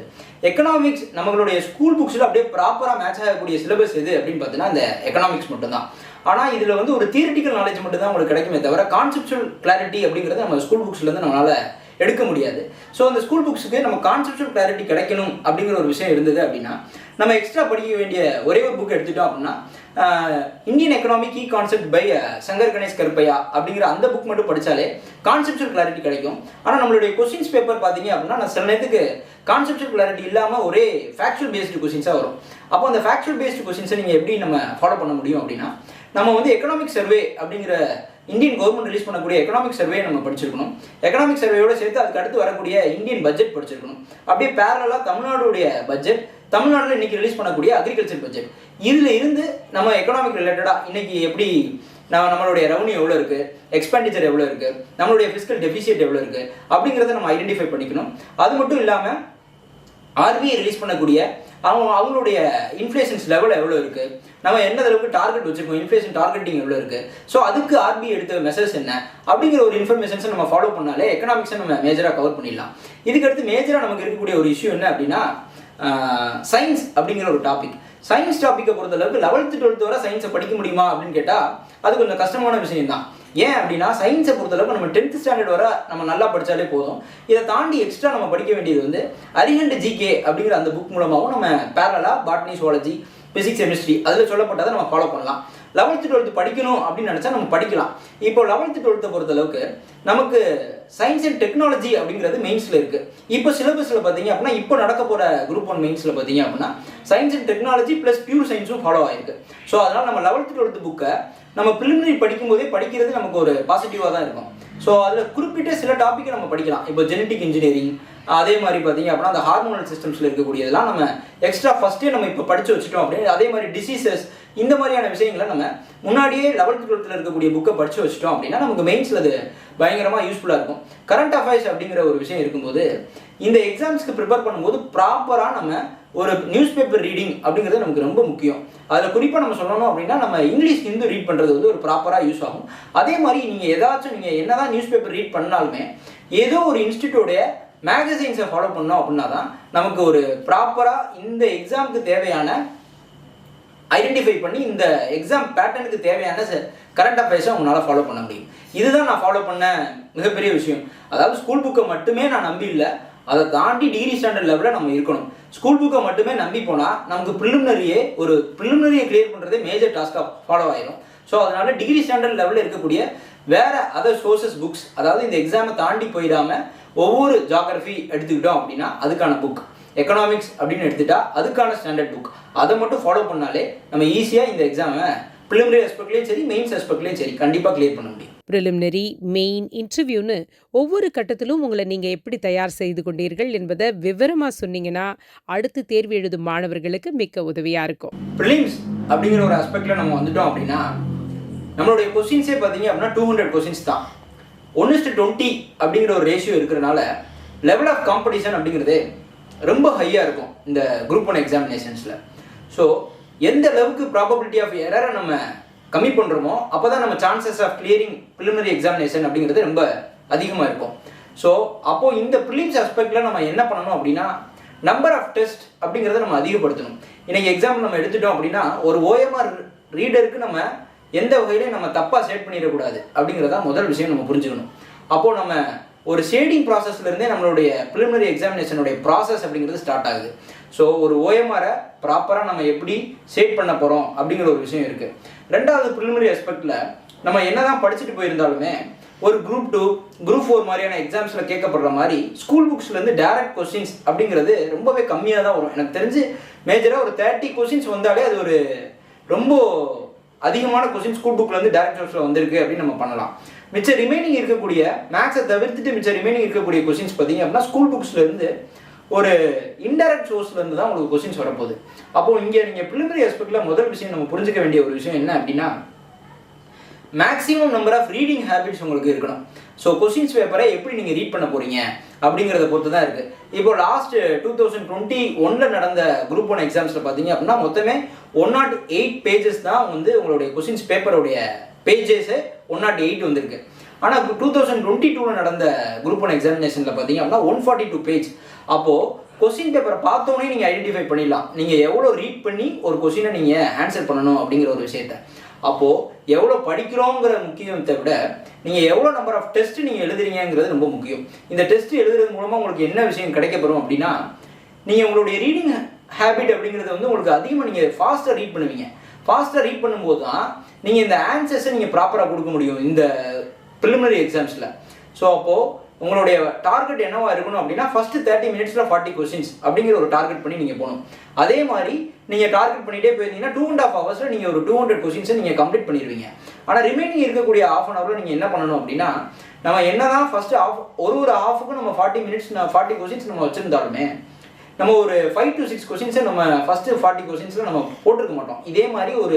Speaker 2: எக்கனாமிக்ஸ் நம்மளுடைய ஸ்கூல் புக்ஸில் அப்படியே ப்ராப்பராக மேட்ச் ஆகக்கூடிய சிலபஸ் எது அப்படின்னு பார்த்தீங்கன்னா அந்த எக்கனாமிக்ஸ் மட்டும்தான். ஆனால் இதில் வந்து ஒரு தியரிட்டிக்கல் நாலேஜ் மட்டும் தான் உங்களுக்கு கிடைக்குமே தவிர கான்செப்சுவல் கிளாரிட்டி அப்படிங்கிறது நம்ம ஸ்கூல் புக்ஸ்லேருந்து நம்மளால் எடுக்க முடியாது. ஸோ அந்த ஸ்கூல் புக்ஸுக்கு நம்ம கான்செப்சுவல் கிளாரிட்டி கிடைக்கணும் அப்படிங்கிற ஒரு விஷயம் இருந்தது அப்படின்னா நம்ம எக்ஸ்ட்ரா படிக்க வேண்டிய ஒரே ஒரு புக் எடுத்துட்டோம் அப்படின்னா Indian economic key concept by Sankar Ganesh Karuppaiah அப்படிங்கிற அந்த புக் மட்டும் படித்தாலே கான்செப்சுவல் கிளாரிட்டி கிடைக்கும். ஆனால் நம்மளுடைய கொஸ்டின்ஸ் பேப்பர் பார்த்தீங்க அப்படின்னா நான் சில நேரத்துக்கு கான்செப்சுவல் கிளாரிட்டி இல்லாமல் ஒரே ஃபேக்சுவல் பேஸ்டு கொஸ்டின்ஸாக வரும். அப்போ அந்த ஃபேக்சுவல் பேஸ்டு கொஸ்டின்ஸை நீங்கள் எப்படி நம்ம ஃபாலோ பண்ண முடியும் அப்படின்னா நம்ம வந்து எக்கனாமிக் சர்வே அப்படிங்கிற இந்தியன் கவர்மெண்ட் ரிலீஸ் பண்ணக்கூடிய எக்கனாமிக் சர்வே நம்ம படிச்சிருக்கணும். எக்கனாமிக் சர்வேயோட சேர்த்து அதுக்கு அடுத்து வரக்கூடிய இந்தியன் பட்ஜெட் படிச்சிருக்கணும். அப்படியே பேரலாக தமிழ்நாடுடைய பட்ஜெட் தமிழ்நாட்டில் இன்னைக்கு ரிலீஸ் பண்ணக்கூடிய அக்ரிகல்ச்சர் பட்ஜெட் இதில் இருந்து நம்ம எக்கனாமிக் ரிலேட்டடாக இன்னைக்கு எப்படி நம்ம நம்மளுடைய ரெவன்யூ எவ்வளோ இருக்குது எக்ஸ்பெண்டிச்சர் எவ்வளோ இருக்குது நம்மளுடைய ஃபிஸ்கல் டெபிசிட் எவ்வளோ இருக்குது அப்படிங்கிறத நம்ம ஐடென்டிஃபை பண்ணிக்கணும். அது மட்டும் இல்லாமல் ஆர்பிஐ ரிலீஸ் பண்ணக்கூடிய அவங்க அவங்களுடைய இன்ஃப்ளேஷன்ஸ் லெவல் எவ்வளோ இருக்குது நம்ம எந்த அளவுக்கு டார்கெட் வச்சுருக்கோம் இன்ஃப்ளேஷன் டார்கெட்டிங் எவ்வளோ இருக்குது ஸோ அதுக்கு ஆர்பிஐ எடுத்த மெசேஜ் என்ன? அப்படிங்கிற ஒரு இன்ஃபர்மேஷன்ஸை நம்ம ஃபாலோ பண்ணாலே எக்கனாமிக்ஸை நம்ம மேஜராக கவர் பண்ணிடலாம். இதுக்கடுத்து மேஜராக நமக்கு இருக்கக்கூடிய ஒரு இஷ்யூ என்ன அப்படின்னா சயின்ஸ் அப்படிங்கிற ஒரு டாபிக் சயின்ஸ் டாப்பிக்கை பொறுத்தளவுக்கு லெவல்த்து டுவெல்த்து வரை சயின்ஸை படிக்க முடியுமா அப்படின்னு கேட்டால் அது கொஞ்சம் கஷ்டமான விஷயம் தான் ஏன் அப்படின்னா சயின்ஸை பொறுத்தளவுக்கு நம்ம டென்த் ஸ்டாண்டர்ட் வரை நம்ம நல்லா படித்தாலே போதும். இதை தாண்டி எக்ஸ்ட்ரா நம்ம படிக்க வேண்டியது வந்து அரிஹண்ட் ஜிகே அப்படிங்கிற அந்த புக் மூலமாகவும் நம்ம பேரலாக பாட்னி சுவாலஜி பிசிக்ஸ் கெமிஸ்ட்ரி அதில் சொல்லப்பட்டதை நம்ம ஃபாலோ பண்ணலாம். லெவல்த்து டுவெல்த்து படிக்கணும் அப்படின்னு நினச்சா நம்ம படிக்கலாம். இப்போ லெவல்த்து டுவெல்த்தை பொறுத்தளவுக்கு நமக்கு சயின்ஸ் அண்ட் டெக்னாலஜி அப்படிங்கிறது மெயின்ஸில் இருக்குது இப்போ சிலபஸில் பார்த்தீங்க அப்படின்னா இப்போ நடக்க போகிற குரூப் ஒன் மெயின்ஸில் பார்த்தீங்க அப்படின்னா science and technology plus pure சயின்ஸும் follow ஆயிருக்கு. ஸோ அதனால் நம்ம லெவல்த்து டுவெல்த்து புக்கை நம்ம பிலிமினரி படிக்கும்போதே படிக்கிறது நமக்கு ஒரு பாசிட்டிவாக தான் இருக்கும். ஸோ அதில் குறிப்பிட்ட சில டாப்பிக்கை நம்ம படிக்கலாம். இப்போ ஜெனட்டிக் இன்ஜினியரிங் அதே மாதிரி பார்த்தீங்க அப்படின்னா அந்த ஹார்மோனல் சிஸ்டம்ஸில் இருக்கக்கூடியதெல்லாம் நம்ம எக்ஸ்ட்ரா ஃபஸ்ட்டே நம்ம இப்போ படித்து வச்சுட்டோம் அப்படின்னு அதே மாதிரி டிசீசஸ் இந்த மாதிரியான விஷயங்களை நம்ம முன்னாடியே லெவல்த் டுவெல்த்தில் இருக்கக்கூடிய புக்கை படித்து வச்சுட்டோம் அப்படின்னா நமக்கு மெயின்ஸில் அது பயங்கரமாக யூஸ்ஃபுல்லாக இருக்கும். கரண்ட் அஃபேர்ஸ் அப்படிங்கிற ஒரு விஷயம் இருக்கும்போது இந்த எக்ஸாம்ஸ்க்கு ப்ரிப்பேர் பண்ணும்போது ப்ராப்பராக நம்ம ஒரு நியூஸ் பேப்பர் ரீடிங் அப்படிங்கிறது நமக்கு ரொம்ப முக்கியம். அதில் குறிப்பாக நம்ம சொல்லணும் அப்படின்னா நம்ம இங்கிலீஷ் ஹிந்து ரீட் பண்ணுறது வந்து ஒரு ப்ராப்பராக யூஸ் ஆகும். அதே மாதிரி நீங்கள் ஏதாச்சும் நீங்கள் என்னதான் நியூஸ் பேப்பர் ரீட் பண்ணாலுமே ஏதோ ஒரு இன்ஸ்டியூட்டோடைய மேகசைன்ஸை ஃபாலோ பண்ணோம் அப்படின்னா தான் நமக்கு ஒரு ப்ராப்பராக இந்த எக்ஸாமுக்கு தேவையான ஐடென்டிஃபை பண்ணி இந்த எக்ஸாம் பேட்டர்னுக்கு தேவையான கரண்ட் அஃபேர்ஸை உங்களால் ஃபாலோ பண்ண முடியும். இதுதான் நான் ஃபாலோ பண்ண மிகப்பெரிய விஷயம். அதாவது ஸ்கூல் புக்கை மட்டுமே நான் நம்பி இல்லை அதை தாண்டி டிகிரி ஸ்டாண்டர்ட் லெவலில் நம்ம இருக்கணும். ஸ்கூல் புக்கை மட்டுமே நம்பி போனால் நமக்கு ப்ரிலிமினரியே ஒரு ப்ரிலிமினரியை கிளியர் பண்ணுறதே மேஜர் டாஸ்க்காக ஃபாலோ ஆயிரும். ஸோ அதனால டிகிரி ஸ்டாண்டர்ட் லெவலில் இருக்கக்கூடிய வேற அதர் சோர்சஸ் புக்ஸ் அதாவது இந்த எக்ஸாமை தாண்டி போயிடாமல் ஒவ்வொரு ஜாகிரஃபி எடுத்துக்கிட்டோம் அப்படின்னா அதுக்கான புக் எக்கனாமிக்ஸ் அப்படின்னு எடுத்துட்டா அதுக்கான ஸ்டாண்டர்ட் புக் அதை மட்டும் ஃபாலோ பண்ணாலே நம்ம ஈஸியாக இந்த எக்ஸாமை ப்ரிலிமினரி அஸ்பெக்ட்லேயும் சரி மெயின்ஸ் அஸ்பெக்ட்லேயும் சரி கண்டிப்பாக கிளியர் பண்ண முடியும்.
Speaker 1: ப்ரிலிமினரி மெயின் இன்டர்வியூன்னு ஒவ்வொரு கட்டத்திலும் உங்களை நீங்க எப்படி தயார் செய்து கொண்டீர்கள் என்பதை விவரமா சொன்னீங்கன்னா அடுத்து தேர்வு எழுதும் மாணவர்களுக்கு மிக்க உதவியா இருக்கும்.
Speaker 2: ப்ரிலிம்ஸ் அப்படிங்கிற ஒரு அஸ்பெக்டில் நம்ம வந்துட்டோம் அப்படின்னா நம்மளுடைய கொஸ்டின்ஸே பார்த்தீங்க அப்படின்னா டூ ஹண்ட்ரட் கொஸ்டின்ஸ் தான். ஒன்று டுவெண்ட்டி அப்படிங்கிற ஒரு ரேஷியோ இருக்கிறனால லெவல் ஆஃப் காம்படிஷன் அப்படிங்கிறது ரொம்ப ஹையாக இருக்கும் இந்த குரூப் ஒன் எக்ஸாமினேஷன்ஸில் ஸோ எந்த அளவுக்கு ப்ராபபிலிட்டி ஆஃப் எரரை நம்ம கம்மி பண்ணுறோமோ அப்போ தான் நம்ம chances of clearing preliminary examination அப்படிங்கிறது ரொம்ப அதிகமாக இருக்கும். ஸோ அப்போது இந்த ப்ரிலிம்ஸ் அஸ்பெக்டில் நம்ம என்ன பண்ணணும் அப்படின்னா நம்பர் ஆஃப் டெஸ்ட் அப்படிங்கிறத நம்ம அதிகப்படுத்தணும். இன்றைக்கி எக்ஸாம் நம்ம எடுத்துட்டோம் அப்படின்னா ஒரு ஓஎம்ஆர் ரீடருக்கு நம்ம எந்த வகையிலையும் நம்ம தப்பாக செட் பண்ணிடக்கூடாது அப்படிங்கிறதா முதல் விஷயம் நம்ம புரிஞ்சுக்கணும். அப்போது நம்ம ஒரு ஷேடிங் ப்ராசஸ்லேருந்தே நம்மளுடைய ப்ரிலிமினரி எக்ஸாமினேஷனுடைய ப்ராசஸ் அப்படிங்கிறது ஸ்டார்ட் ஆகுது. ஸோ ஒரு ஓஎம்ஆரை ப்ராப்பராக நம்ம எப்படி ஷேட் பண்ண போகிறோம் அப்படிங்கிற ஒரு விஷயம் இருக்குது ரெண்டாவது ப்ரிலிமினரி அஸ்பெக்டில் நம்ம என்ன தான் படிச்சுட்டு போயிருந்தாலுமே ஒரு குரூப் டூ குரூப் ஃபோர் மாதிரியான எக்ஸாம்ஸில் கேட்கப்படுற மாதிரி ஸ்கூல் புக்ஸ்லேருந்து டேரக்ட் கொஸ்டின்ஸ் அப்படிங்கிறது ரொம்பவே கம்மியாக தான் வரும். எனக்கு தெரிஞ்சு மேஜராக ஒரு தேர்ட்டி கொஸ்டின்ஸ் வந்தாலே அது ஒரு ரொம்ப அதிகமான கொஸ்டின் ஸ்கூல் புக்லேருந்து டேரக்ட் கொஸ்டின் வந்திருக்கு அப்படின்னு நம்ம பண்ணலாம். மிச்ச ரிமைனிங் இருக்கக்கூடிய மேக்ஸை தவிர்த்துட்டு மிச்ச ரிமைனிங் இருக்கக்கூடிய கொஸ்டின்ஸ் பார்த்தீங்க அப்படின்னா ஸ்கூல் புக்ஸ்லேருந்து ஒரு இன்டைரக்ட் சோர்ஸ்லேருந்து தான் உங்களுக்கு கொஸ்டின்ஸ் வரப்போகுது. அப்போது இங்கே நீங்கள் ப்ரிலிமினரி அஸ்பெக்டில் முதல் விஷயம் நம்ம புரிஞ்சுக்க வேண்டிய ஒரு விஷயம் என்ன அப்படின்னா maximum number of reading habits உங்களுக்கு இருக்கணும். ஸோ கொஸ்டின்ஸ் பேப்பரை எப்படி நீங்கள் ரீட் பண்ண போறீங்க அப்படிங்கிறத பொறுத்து தான் இருக்குது இப்போ லாஸ்ட் டூ தௌசண்ட் டுவெண்ட்டி ஒனில் நடந்த குரூப் ஒன் எக்ஸாம்ஸில் பார்த்தீங்க அப்படின்னா மொத்தமே ஒன் நாட் எயிட் பேஜஸ் தான் வந்து உங்களுடைய கொஸ்டின்ஸ் பேப்பருடைய பேஜஸ் ஒன் நாட் எயிட் வந்திருக்கு. ஆனால் டூ தௌசண்ட் டுவெண்ட்டி டூவில் நடந்த குரூப் ஒன் எக்ஸாமினேஷனில் பார்த்தீங்க அப்படின்னா ஒன் ஃபார்ட்டி டூ பேஜ் அப்போது கொஸ்டின் பேப்பரை பார்த்தோன்னே நீங்கள் ஐடென்டிஃபை பண்ணிடலாம். நீங்கள் எவ்வளோ ரீட் பண்ணி ஒரு கொஸ்டினை நீங்கள் ஆன்சர் பண்ணணும் அப்படிங்கிற ஒரு விஷயத்த. அப்போது எவ்வளோ படிக்கிறோங்கிற முக்கியத்தை விட நீங்கள் எவ்வளோ நம்பர் ஆஃப் டெஸ்ட் நீங்கள் எழுதுறீங்கிறது ரொம்ப முக்கியம். இந்த டெஸ்ட் எழுதுறது மூலமாக உங்களுக்கு என்ன விஷயம் கிடைக்கப்பெறும் அப்படின்னா நீங்கள் உங்களுடைய ரீடிங் ஹேபிட் அப்படிங்கிறது வந்து உங்களுக்கு அதிகமாக நீங்கள் ஃபாஸ்ட்டாக ரீட் பண்ணுவீங்க. ஃபாஸ்ட்டாக ரீட் பண்ணும்போது தான் நீங்கள் இந்த ஆன்சர்ஸை நீங்கள் ப்ராப்பராக கொடுக்க முடியும் இந்த ப்ரிலிமினரி எக்ஸாம்ஸில் ஸோ அப்போது உங்களுடைய டார்கெட் என்னவா இருக்கணும் அப்படின்னா ஃபஸ்ட்டு தேர்ட்டி மினிட்ஸில் ஃபார்ட்டி கொஸ்டின்ஸ் அப்படிங்கிற ஒரு டார்கெட் பண்ணி நீங்கள் போகணும். அதே மாதிரி நீங்கள் டார்கெட் பண்ணிகிட்டே போயிருந்தீங்கன்னா டூ அண்ட் ஆஃப் ஹவர்ஸில் நீங்கள் ஒரு டூ ஹண்ட்ரட் கொஸ்டின்ஸை நீங்கள் கம்ப்ளீட் பண்ணிடுவீங்க ஆனால் ரிமைனிங் இருக்கக்கூடிய ஆஃப் அன் ஹவரில் நீங்கள் என்ன பண்ணணும் அப்படின்னா நம்ம என்ன தான் ஃபஸ்ட்டு ஆஃப் ஒரு ஒரு ஆஃபுக்கு நம்ம ஃபார்ட்டி மினிட்ஸ் ஃபார்ட்டி கொஸ்டின்ஸ் நம்ம வச்சுருந்தாலுமே நம்ம ஒரு ஃபைவ் டு சிக்ஸ் கொஸ்டின்ஸை நம்ம ஃபஸ்ட்டு ஃபார்ட்டி கொஸ்டின்ஸில் நம்ம போட்டிருக்க மாட்டோம். இதே மாதிரி ஒரு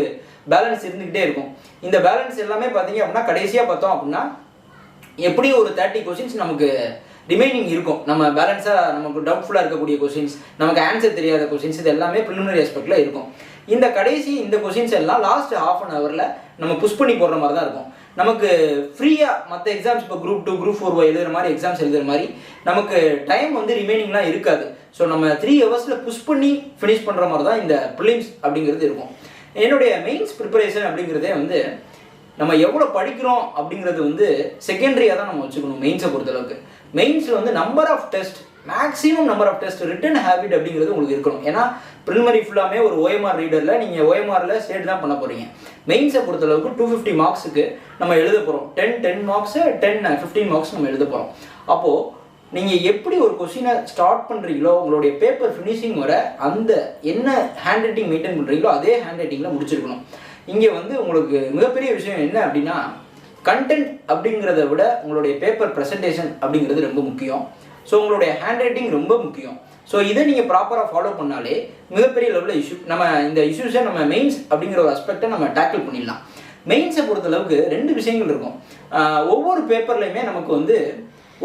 Speaker 2: பேலன்ஸ் இருந்துக்கிட்டே இருக்கும். இந்த பேலன்ஸ் எல்லாமே பார்த்தீங்க அப்படின்னா கடைசியாக பார்த்தோம் அப்படின்னா எப்படி ஒரு தேர்ட்டி கொஸ்டின்ஸ் நமக்கு ரிமைனிங் இருக்கும். நம்ம பேலன்ஸாக நமக்கு டவுட்ஃபுல்லாக இருக்கக்கூடிய கொஸ்டின்ஸ் நமக்கு ஆன்சர் தெரியாத கொஸ்டின்ஸ் இது எல்லாமே ப்ரிலிமினரி ஆஸ்பெக்டில் இருக்கும். இந்த கடைசி இந்த கொஸ்டின்ஸ் எல்லாம் லாஸ்ட் ஹாஃப் அன் ஹவரில் நம்ம புஷ் பண்ணி போடுற மாதிரி தான் இருக்கும். நமக்கு ஃப்ரீயாக மற்ற எக்ஸாம்ஸ் இப்போ குரூப் டூ குரூப் ஃபோர் எழுதுகிற மாதிரி எக்ஸாம்ஸ் எழுதுகிற மாதிரி நமக்கு டைம் வந்து ரிமைனிங்லாம் இருக்காது. ஸோ நம்ம த்ரீ ஹவர்ஸில் புஷ் பண்ணி ஃபினிஷ் பண்ணுற மாதிரி தான் இந்த ப்ரிலிம்ஸ் அப்படிங்கிறது இருக்கும். என்னுடைய மெயின்ஸ் ப்ரிப்பரேஷன் அப்படிங்கிறதே வந்து நம்ம எவ்வளோ படிக்கிறோம் அப்படிங்கிறது வந்து செகண்டரியாக தான் நம்ம வச்சுக்கணும் மெயின்ஸை பொறுத்தளவுக்கு. மெயின்ஸில் வந்து number of test maximum number of test written habit அப்படிங்கிறது உங்களுக்கு இருக்கணும். ஏன்னா ப்ரிலிமரி ஃபுல்லாமே ஒரு ஓஎம்ஆர் ரீடரில் நீங்கள் ஓஎம்ஆரில் ஸ்டேட் தான் பண்ண போகிறீங்க மெயின்ஸை பொறுத்தளவுக்கு டூ ஃபிஃப்டி மார்க்ஸுக்கு நம்ம எழுத போகிறோம் ten ten marks ten fifteen marks நம்ம எழுத போகிறோம் அப்போது நீங்கள் எப்படி ஒரு கொஸ்டினை ஸ்டார்ட் பண்ணுறீங்களோ உங்களுடைய பேப்பர் ஃபினிஷிங் வர அந்த என்ன ஹேண்ட் ரைட்டிங் மெயின்டைன் பண்ணுறீங்களோ அதே ஹேண்ட் ரைட்டிங்கில் முடிச்சிருக்கணும். இங்கே வந்து உங்களுக்கு மிகப்பெரிய விஷயம் என்ன அப்படின்னா கண்டென்ட் அப்படிங்கிறத விட உங்களுடைய பேப்பர் ப்ரெசன்டேஷன் அப்படிங்கிறது ரொம்ப முக்கியம். ஸோ உங்களுடைய ஹேண்ட் ரைட்டிங் ரொம்ப முக்கியம். ஸோ இதை நீங்கள் ப்ராப்பராக ஃபாலோ பண்ணாலே மிகப்பெரிய லெவலில் இஷ்யூ நம்ம இந்த இஷ்யூஸை நம்ம மெயின்ஸ் அப்படிங்கிற ஒரு அஸ்பெக்டை நம்ம டேக்கிள் பண்ணிடலாம். மெயின்ஸை பொறுத்தளவுக்கு ரெண்டு விஷயங்கள் இருக்கும். ஒவ்வொரு பேப்பர்லையுமே நமக்கு வந்து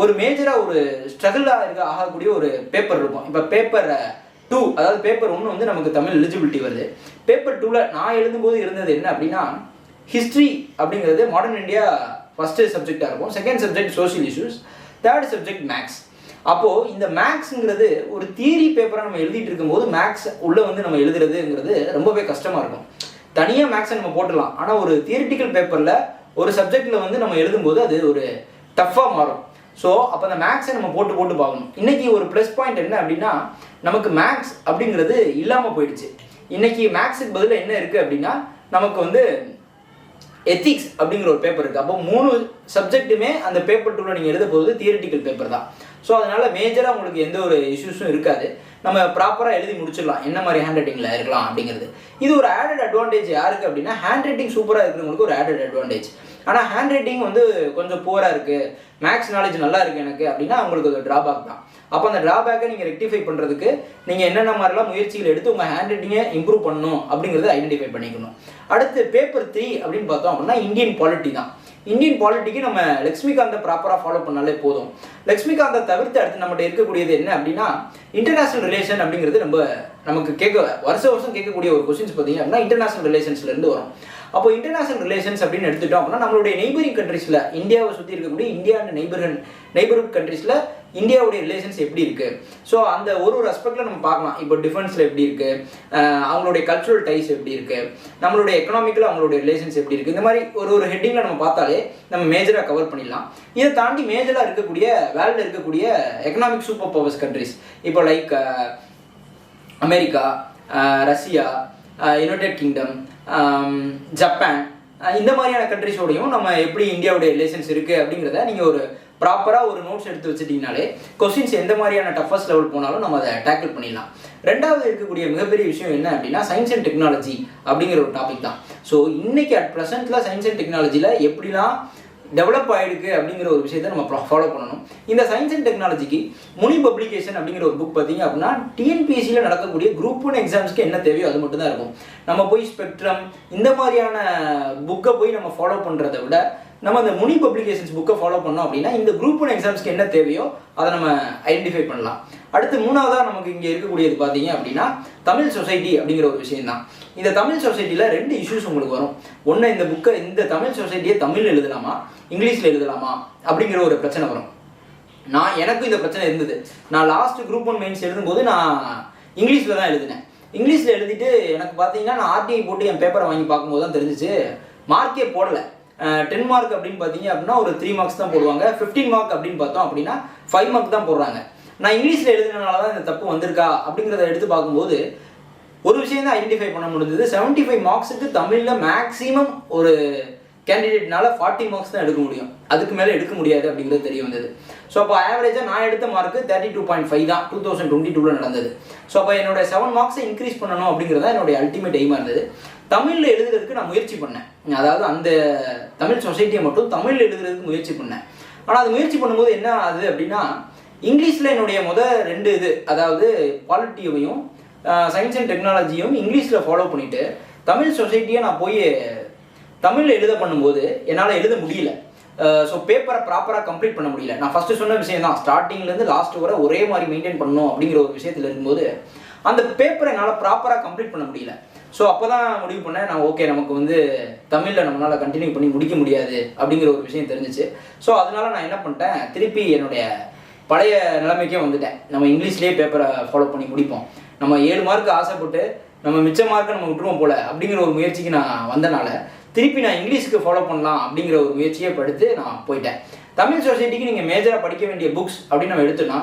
Speaker 2: ஒரு மேஜராக ஒரு ஸ்ட்ரகிளாக இருக்க ஆகக்கூடிய ஒரு பேப்பர் இருக்கும். இப்போ பேப்பர் டூ அதாவது பேப்பர் ஒன்று வந்து நமக்கு தமிழ் எலிஜிபிலிட்டி வருது. பேப்பர் டூவில் நான் எழுதும்போது இருந்தது என்ன அப்படின்னா ஹிஸ்ட்ரி அப்படிங்கிறது மாடர்ன் இந்தியா ஃபஸ்ட்டு சப்ஜெக்டாக இருக்கும். Second subject social issues third subject maths அப்போது இந்த மேக்ஸுங்கிறது ஒரு தியரி பேப்பராக நம்ம எழுதிட்டு இருக்கும்போது மேக்ஸ் உள்ளே வந்து நம்ம எழுதுறதுங்கிறது ரொம்பவே கஷ்டமாக இருக்கும். தனியாக மேக்ஸை நம்ம போட்டுடலாம். ஆனால் ஒரு தியரிட்டிக்கல் பேப்பரில் ஒரு சப்ஜெக்டில் வந்து நம்ம எழுதும்போது அது ஒரு டஃப்பாக மாறும். ஸோ அப்போ அந்த மேக்ஸை நம்ம போட்டு போட்டு பார்க்கணும். இன்றைக்கி ஒரு ப்ளஸ் பாயிண்ட் என்ன அப்படின்னா நமக்கு மேக்ஸ் அப்படிங்கிறது இல்லாமல் போயிடுச்சு. இன்றைக்கி மேக்ஸுக்கு பதிலாக என்ன இருக்குது அப்படின்னா நமக்கு வந்து எத்திக்ஸ் அப்படிங்கிற ஒரு பேப்பர் இருக்குது அப்போ மூணு சப்ஜெக்ட்டுமே அந்த பேப்பர் டூவில் நீங்கள் எழுத போகிறது தியரிட்டிக்கல் பேப்பர் தான். ஸோ அதனால் மேஜராக உங்களுக்கு எந்த ஒரு இஷ்யூஸும் இருக்காது. நம்ம ப்ராப்பராக எழுதி முடிச்சிடலாம். என்ன மாதிரி ஹேண்ட் ரைட்டிங்கில் இருக்கலாம் அப்படிங்கிறது. இது ஒரு ஆடட் அட்வான்டேஜ் யாருக்கு அப்படின்னா ஹேண்ட் ரைட்டிங் சூப்பராக இருக்கிறவங்களுக்கு ஒரு ஆடட் அட்வான்டேஜ் ஆனால் ஹேண்ட் ரைட்டிங் வந்து கொஞ்சம் புவராக இருக்குது மேக்ஸ் நாலேஜ் நல்லா இருக்குது எனக்கு அப்படின்னா அவங்களுக்கு ஒரு ட்ராபேக் தான். அப்போ அந்த ட்ராபேக்கை நீங்கள் ரெக்டிஃபை பண்ணுறதுக்கு நீங்கள் என்னென்ன மாதிரிலாம் முயற்சிகள் எடுத்து உங்கள் ஹேண்ட் ரைட்டிங்கை இம்ப்ரூவ் பண்ணணும் அப்படிங்கிறத ஐடென்டிஃபை பண்ணிக்கணும். அடுத்து பேப்பர் த்ரீ அப்படின்னு பார்த்தோம் அப்படின்னா இந்தியன் பாலிட்டி தான். இந்தியன் பாலிட்டிக்கு நம்ம லக்ஷ்மிகாந்தை ப்ராப்பராக ஃபாலோ பண்ணாலே போதும். லக்ஷ்மிகாந்தை தவிர்த்து அடுத்து நம்மகிட்ட இருக்கக்கூடியது என்ன அப்படின்னா இன்டர்நேஷனல் ரிலேஷன் அப்படிங்கிறது ரொம்ப நமக்கு கேட்க வருஷ வருஷம் கேட்கக்கூடிய ஒரு கொஸ்டின்ஸ் பார்த்தீங்க அப்படின்னா இன்டர்நேஷனல் ரிலேஷன்ஸ்லேருந்து வரும். அப்போ இன்டர்நேஷனல் ரிலேஷன்ஸ் அப்படின்னு எடுத்துட்டோம் அப்படின்னா நம்மளுடைய நெய்பரிங் கண்ட்ரீஸில் இந்தியாவை சுற்றி இருக்கக்கூடிய இந்தியா அண்ட் நெய்பர்ஹன் நெய்பர்ஹுட் கண்ட்ரீஸில் இந்தியாவுடைய ரிலேஷன்ஸ் எப்படி இருக்கு? ஸோ அந்த ஒரு ஒரு அஸ்பெக்டில் நம்ம பார்க்கலாம். இப்போ டிஃபென்ஸில் எப்படி இருக்கு? அவங்களுடைய கல்ச்சுரல் டைஸ் எப்படி இருக்கு? நம்மளுடைய எக்கனாமிக்கில் அவங்களுடைய ரிலேஷன்ஸ் எப்படி இருக்கு? இந்த மாதிரி ஒரு ஒரு ஹெட்டிங்கில் நம்ம பார்த்தாலே நம்ம மேஜராக கவர் பண்ணிடலாம். இதை தாண்டி மேஜராக இருக்கக்கூடிய வேர்ல்டில் இருக்கக்கூடிய எக்கனாமிக் சூப்பர் பவர்ஸ் கண்ட்ரிஸ் இப்போ like America Russia United Kingdom Japan. இந்த மாதிரியான கண்ட்ரிஸோடையும் நம்ம எப்படி இந்தியாவுடைய ரிலேஷன்ஸ் இருக்குது அப்படிங்கிறத நீங்கள் ஒரு ப்ராப்பராக ஒரு நோட்ஸ் எடுத்து வச்சுட்டிங்கனாலே கொஸ்டின்ஸ் எந்த மாதிரியான டஃபஸ்ட் லெவல் போனாலும் நம்ம அதை டேக்கிள் பண்ணிடலாம். ரெண்டாவது இருக்கக்கூடிய மிகப்பெரிய விஷயம் என்ன அப்படின்னா சயின்ஸ் அண்ட் டெக்னாலஜி அப்படிங்கிற ஒரு டாபிக் தான். ஸோ இன்னைக்கு அட் ப்ரெசென்ட்டில் சயின்ஸ் அண்ட் டெக்னாலஜியில் எப்படிலாம் டெவலப் ஆயிருக்கு அப்படிங்கிற ஒரு விஷயத்தை நம்ம ஃபாலோ பண்ணணும். இந்த சயின்ஸ் அண்ட் டெக்னாலஜிக்கு முனி பப்ளிகேஷன் அப்படிங்கிற ஒரு புக் பார்த்தீங்க அப்படின்னா டிஎன்பிஎஸ்சியில் நடக்கக்கூடிய குரூப் ஒன் எக்ஸாம்ஸ்க்கு என்ன தேவையோ அது மட்டும் தான் இருக்கும். நம்ம போய் ஸ்பெக்ட்ரம் இந்த மாதிரியான புக்கை போய் நம்ம ஃபாலோ பண்ணுறதை விட நம்ம அந்த முனி பப்ளிகேஷன்ஸ் புக்கை ஃபாலோ பண்ணோம் அப்படின்னா இந்த குரூப் ஒன் எக்ஸாம்ஸ்க்கு என்ன தேவையோ அதை நம்ம ஐடென்டிஃபை பண்ணலாம். அடுத்து மூணாவதாக நமக்கு இங்கே இருக்கக்கூடியது பார்த்தீங்க அப்படின்னா தமிழ் சொசைட்டி அப்படிங்கிற ஒரு விஷயம் தான் இந்த தமிழ் சொசைட்டியில் ரெண்டு இஷ்யூஸ் உங்களுக்கு வரும். ஒன்று இந்த புக்கை இந்த தமிழ் சொசைட்டியை தமிழ் எழுதலாமா இங்கிலீஷில் எழுதலாமா அப்படிங்கிற ஒரு பிரச்சனை வரும். நான் எனக்கும் இந்த பிரச்சனை இருந்தது. நான் லாஸ்ட் குரூப் ஒன் மெயின்ஸ் எழுதும்போது நான் இங்கிலீஷில் தான் எழுதினேன். இங்கிலீஷில் எழுதிட்டு எனக்கு பார்த்தீங்கன்னா நான் ஆர்டிஐ போட்டு என் பேப்பரை வாங்கி பார்க்கும்போது தான் தெரிஞ்சிச்சு மார்க்கே போடலை. டென் மார்க் அப்படின்னு பார்த்தீங்க அப்படின்னா ஒரு த்ரீ மார்க்ஸ் தான் போடுவாங்க. ஃபிஃப்டீன் மார்க் அப்படின்னு பார்த்தோம் அப்படின்னா ஃபைவ் மார்க் தான் போடுறாங்க. நான் இங்கிலீஷில் எழுதுனால தான் இந்த தப்பு வந்திருக்கா அப்படிங்கிறத எடுத்து பார்க்கும்போது ஒரு விஷயம் தான் ஐடென்டிஃபை பண்ண முடிஞ்சது. செவன்ட்டி ஃபைவ் மார்க்ஸுக்கு தமிழில் மேக்ஸிமம் ஒரு கேண்டிடேட்னால ஃபார்ட்டி மார்க்ஸ் தான் எடுக்க முடியும். அதுக்கு மேலே எடுக்க முடியாது அப்படிங்கிறது தெரிய வந்தது. ஸோ அப்போ ஆவரேஜாக நான் எடுத்த mark thirty two point five தான் டூ தௌசண்ட் டுவெண்ட்டி டூவில் நடந்தது. ஸோ அப்போ என்னோட செவன் மார்க்ஸை இன்க்ரீஸ் பண்ணணும் அப்படிங்கிறது தான் என்னுடைய அல்டிமேட் எய்மாக இருந்தது. தமிழில் எழுதுறதுக்கு நான் முயற்சி பண்ணேன். அதாவது அந்த தமிழ் சொசைட்டியை மட்டும் தமிழில் எழுதுறதுக்கு முயற்சி பண்ணேன். ஆனால் அது முயற்சி பண்ணும்போது என்ன ஆகுது அப்படின்னா இங்கிலீஷில் என்னுடைய முதல் ரெண்டு இது அதாவது குவாலிட்டியையும் சயின்ஸ் அண்ட் டெக்னாலஜியும் இங்கிலீஷில் ஃபாலோ பண்ணிட்டு தமிழ் சொசைட்டியை நான் போய் தமிழில் எழுத பண்ணும்போது என்னால் எழுத முடியல. ஸோ பேப்பரை ப்ராப்பராக கம்ப்ளீட் பண்ண முடியல. நான் ஃபஸ்ட்டு சொன்ன விஷயம் தான். ஸ்டார்டிங்லேருந்து லாஸ்ட் வரை ஒரே மாதிரி மெயின்டைன் பண்ணணும் அப்படிங்கிற ஒரு விஷயத்தில் இருக்கும்போது அந்த பேப்பரை என்னால் ப்ராப்பராக கம்ப்ளீட் பண்ண முடியல. ஸோ அப்போ தான் முடிவு பண்ணேன். நான் ஓகே நமக்கு வந்து தமிழில் நம்மளால் கண்டினியூ பண்ணி முடிக்க முடியாது அப்படிங்கிற ஒரு விஷயம் தெரிஞ்சிச்சு. ஸோ அதனால நான் என்ன பண்ணிட்டேன்? திருப்பி என்னுடைய பழைய நிலைமைக்கே வந்துட்டேன். நம்ம இங்கிலீஷ்லேயே பேப்பரை ஃபாலோ பண்ணி முடிப்போம். நம்ம ஏழு மார்க் ஆசைப்பட்டு நம்ம மிச்ச மார்க்கை நம்ம விட்டுருவோம் போல அப்படிங்கிற ஒரு முயற்சிக்கு நான் வந்தனால திருப்பி நான் இங்கிலீஷ்க்கு ஃபாலோ பண்ணலாம் அப்படிங்கிற ஒரு முயற்சியை படுத்து நான் போயிட்டேன். தமிழ் சொசைட்டிக்கு நீங்கள் மேஜராக படிக்க வேண்டிய புக்ஸ் அப்படின்னு நம்ம எடுத்தோம்னா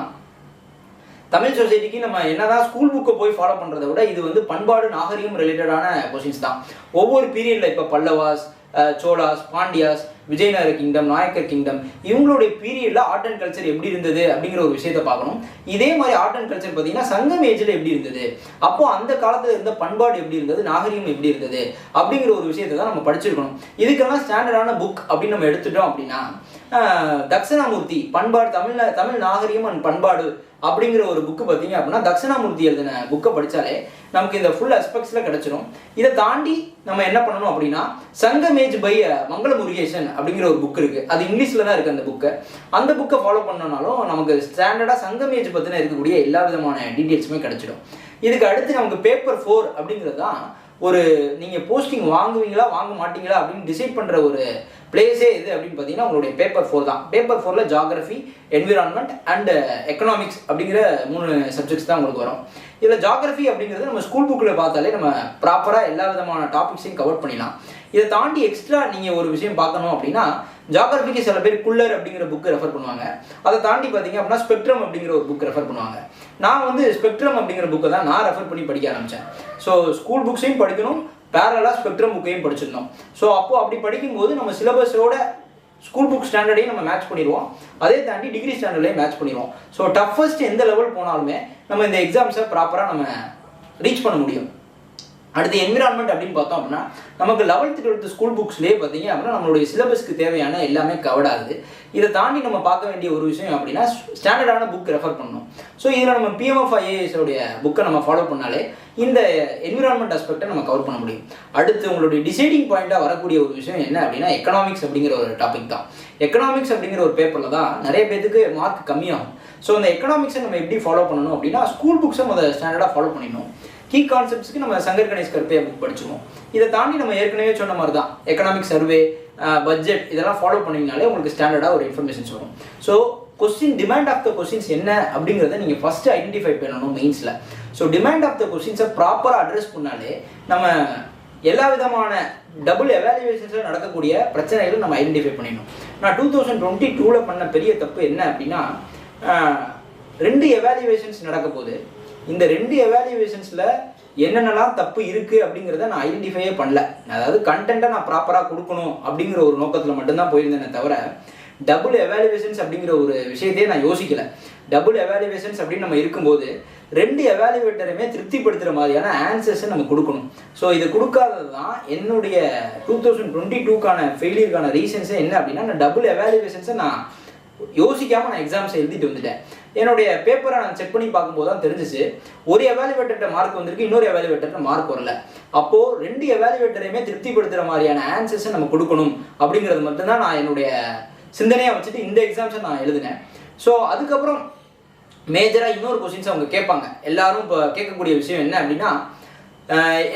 Speaker 2: தமிழ் சொசைட்டிக்கு நம்ம என்னதான் ஸ்கூல் புக்கை போய் ஃபாலோ பண்ணுறதை விட இது வந்து பண்பாடு நாகரிகம் ரிலேட்டடான கொஷின்ஸ் தான். ஒவ்வொரு பீரியடில் இப்போ பல்லவாஸ் சோலாஸ் பாண்டியாஸ் விஜயநகர கிங்டம் நாயக்கர் கிங்டம் இவங்களுடைய பீரியடில் ஆர்ட் அண்ட் கல்ச்சர் எப்படி இருந்தது அப்படிங்கிற ஒரு விஷயத்தை பார்க்கணும். இதே மாதிரி ஆர்ட் அண்ட் கல்ச்சர் பார்த்தீங்கன்னா சங்கம் ஏஜில் எப்படி இருந்தது? அப்போ அந்த காலத்தில் இருந்த பண்பாடு எப்படி இருந்தது? நாகரிகம் எப்படி இருந்தது? அப்படிங்கிற ஒரு விஷயத்தை தான் நம்ம படிச்சிருக்கணும். இதுக்கெல்லாம் ஸ்டாண்டர்டான புக் அப்படின்னு நம்ம எடுத்துட்டோம் அப்படின்னா தக்ஷணாமூர்த்தி பண்பாடு தமிழ்ல தமிழ் நாகரிகம் அண்ட் பண்பாடு அப்படிங்கிற ஒரு புக்கு பார்த்தீங்க அப்படின்னா தக்ஷணாமூர்த்தி எழுதின புக்கை படித்தாலே நமக்கு இந்த ஃபுல் அஸ்பெக்ட்ஸில் கிடச்சிரும். இதை தாண்டி நம்ம என்ன பண்ணணும் அப்படின்னா சங்கமேஜ் பை மங்கள முருகேசன் அப்படிங்கிற ஒரு புக் இருக்குது அது இங்கிலீஷில் தான் இருக்குது அந்த புக்கை அந்த புக்கை ஃபாலோ பண்ணனாலும் நமக்கு ஸ்டாண்டர்டாக சங்கமேஜ் பற்றின இருக்கக்கூடிய எல்லா விதமான டீட்டெயில்ஸுமே கிடச்சிடும். இதுக்கு அடுத்து நமக்கு பேப்பர் ஃபோர் அப்படிங்கிறது தான் ஒரு நீங்கள் போஸ்டிங் வாங்குவீங்களா வாங்க மாட்டீங்களா அப்படின்னு டிசைட் பண்ணுற ஒரு பிளேஸே இது அப்படின்னு பார்த்தீங்கன்னா உங்களுடைய பேப்பர் ஃபோர் தான். பேப்பர் ஃபோரில் ஜாகிரஃபி என்விரான்மெண்ட் அண்ட் எக்கனாமிக்ஸ் அப்படிங்கிற மூணு சப்ஜெக்ட்ஸ் தான் உங்களுக்கு வரும். இதில் ஜாகிரஃபி அப்படிங்கிறது நம்ம ஸ்கூல் புக்கில் பார்த்தாலே நம்ம ப்ராப்பராக எல்லா விதமான டாபிக்ஸையும் கவர் பண்ணிடலாம். இதை தாண்டி எக்ஸ்ட்ரா நீங்கள் ஒரு விஷயம் பார்க்கணும் அப்படின்னா ஜாகிரபிக்கு சில பேர் குள்ளர் அப்படிங்கிற புக்கு ரெஃபர் பண்ணுவாங்க. அதை தாண்டி பார்த்தீங்க அப்படின்னா ஸ்பெக்ட்ரம் அப்படிங்கிற ஒரு புக் ரெஃபர் பண்ணுவாங்க. நான் வந்து ஸ்பெக்ட்ரம் அப்படிங்கிற புக்கை தான் நான் ரெஃபர் பண்ணி படிக்க ஆரம்பித்தேன் ஸோ ஸ்கூல் புக்ஸையும் படிக்கணும் பேரலாக ஸ்பெக்ட்ரம் புக்கையும் படிச்சிருந்தோம். ஸோ அப்போ அப்படி படிக்கும்போது நம்ம சிலபஸோட ஸ்கூல் புக் ஸ்டாண்டர்டையும் நம்ம மேட்ச் பண்ணிடுவோம். அதே தாண்டி டிகிரி ஸ்டாண்டர்டையும் மேட்ச் பண்ணிடுவோம். ஸோ டஃபஸ்ட் எந்த லெவல் போனாலுமே நம்ம இந்த எக்ஸாம்ஸை ப்ராப்பராக நம்ம ரீச் பண்ண முடியும். அடுத்து என்விரான்மெண்ட் அப்படின்னு பார்த்தோம் அப்படின்னா நமக்கு லெவல்த்து டுவெல்த்து ஸ்கூல் புக்ஸ்லேயே பார்த்தீங்க அப்படின்னா நம்மளுடைய சிலபஸ்க்கு தேவையான எல்லாமே கவர்ட் ஆகுது. இதை தாண்டி நம்ம பார்க்க வேண்டிய ஒரு விஷயம் அப்படின்னா ஸ்டாண்டர்டான புக் ரெஃபர் பண்ணணும். ஸோ இதில் நம்ம பிஎம்எஃப் ஐஏஎஸோடைய புக்கை நம்ம ஃபாலோ பண்ணாலே இந்த என்விரான்மெண்ட் அஸ்பெக்டை நம்ம கவர் பண்ண முடியும். அடுத்து உங்களுடைய டிசைடிங் பாயிண்ட்டாக வரக்கூடிய ஒரு விஷயம் என்ன அப்படின்னா எக்கனாமிக்ஸ் அப்படிங்கிற ஒரு டாபிக் தான். எக்கனாமிக்ஸ் அப்படிங்கிற ஒரு பேப்பரில் தான் நிறைய பேத்துக்கு மார்க் கம்மியாகும். ஸோ அந்த எக்கனாமிக்ஸை நம்ம எப்படி ஃபாலோ பண்ணணும் அப்படின்னா ஸ்கூல் புக்ஸை நம்ம ஸ்டாண்டர்டாக ஃபாலோ பண்ணிடணும். கீ கான்செப்ட்ஸ்க்கு நம்ம சங்கர் கணேஷ் கருப்பையா புக் படிச்சுருவோம். இதை தாண்டி நம்ம ஏற்கனவே சொன்ன மாதிரி தான் எக்கனாமிக் சர்வே பட்ஜெட் இதெல்லாம் ஃபாலோ பண்ணிங்கனாலே உங்களுக்கு ஸ்டாண்டர்டாக ஒரு இன்ஃபர்மேஷன்ஸ் வரும். So question demand of the questions என்ன அப்படிங்கிறத நீங்கள் ஃபஸ்ட்டு ஐடென்டிஃபை பண்ணணும் மெயின்ஸில் ஸோ டிமாண்ட் ஆஃப் த கொஸ்டின்ஸை ப்ராப்பராக அட்ரஸ் பண்ணாலே நம்ம எல்லா விதமான டபுள் எவாலுவேஷன்ஸில் நடக்கக்கூடிய பிரச்சனைகளை நம்ம ஐடென்டிஃபை பண்ணிடணும். நான் டூ தௌசண்ட் டுவெண்ட்டி டூவில் பண்ண பெரிய தப்பு என்ன அப்படின்னா ரெண்டு எவாலுவேஷன்ஸ் நடக்க போகுது இந்த ரெண்டு எவாலுவேஷன்ஸில் என்னென்னலாம் தப்பு இருக்குது அப்படிங்கிறத நான் ஐடென்டிஃபையே பண்ணல. அதாவது கண்டென்ட்டை நான் ப்ராப்பராக கொடுக்கணும் அப்படிங்கிற ஒரு நோக்கத்தில் மட்டும்தான் போயிருந்தேனே தவிர டபுள் எவாலுவேஷன்ஸ் அப்படிங்கிற ஒரு விஷயத்தையே நான் யோசிக்கல. டபுள் எவாலுவேஷன்ஸ் அப்படின்னு நம்ம இருக்கும்போது ரெண்டு எவாலுவேட்டருமே திருப்திப்படுத்துகிற மாதிரியான ஆன்சர்ஸை நம்ம கொடுக்கணும். ஸோ இது கொடுக்காதது தான் என்னுடைய டூ தௌசண்ட் டுவெண்ட்டி டூக்கான ஃபெயிலியருக்கான ரீசன்ஸே என்ன அப்படின்னா நான் டபுள் எவாலுவேஷன்ஸை நான் யோசிக்காமல் நான் எக்ஸாம்ஸ் எழுதிட்டு வந்துட்டேன். என்னுடைய பேப்பரை நான் செக் பண்ணி பார்க்கும்போது தான் தெரிஞ்சிச்சு ஒரு எவாலுவேட்டர்கிட்ட மார்க் வந்திருக்கு இன்னொரு எவாலுவேட்டர்கிட்ட மார்க் வரல. அப்போது ரெண்டு எவாலுவேட்டரையுமே திருப்திப்படுத்துகிற மாதிரியான ஆன்சர்ஸை நம்ம கொடுக்கணும் அப்படிங்கிறது மட்டும்தான் நான் என்னுடைய சிந்தனையாக வச்சுட்டு இந்த எக்ஸாம்ஸை நான் எழுதினேன். ஸோ அதுக்கப்புறம் மேஜராக இன்னொரு கொஸ்டின்ஸ் அவங்க கேட்பாங்க. எல்லாரும் இப்போ கேட்கக்கூடிய விஷயம் என்ன அப்படின்னா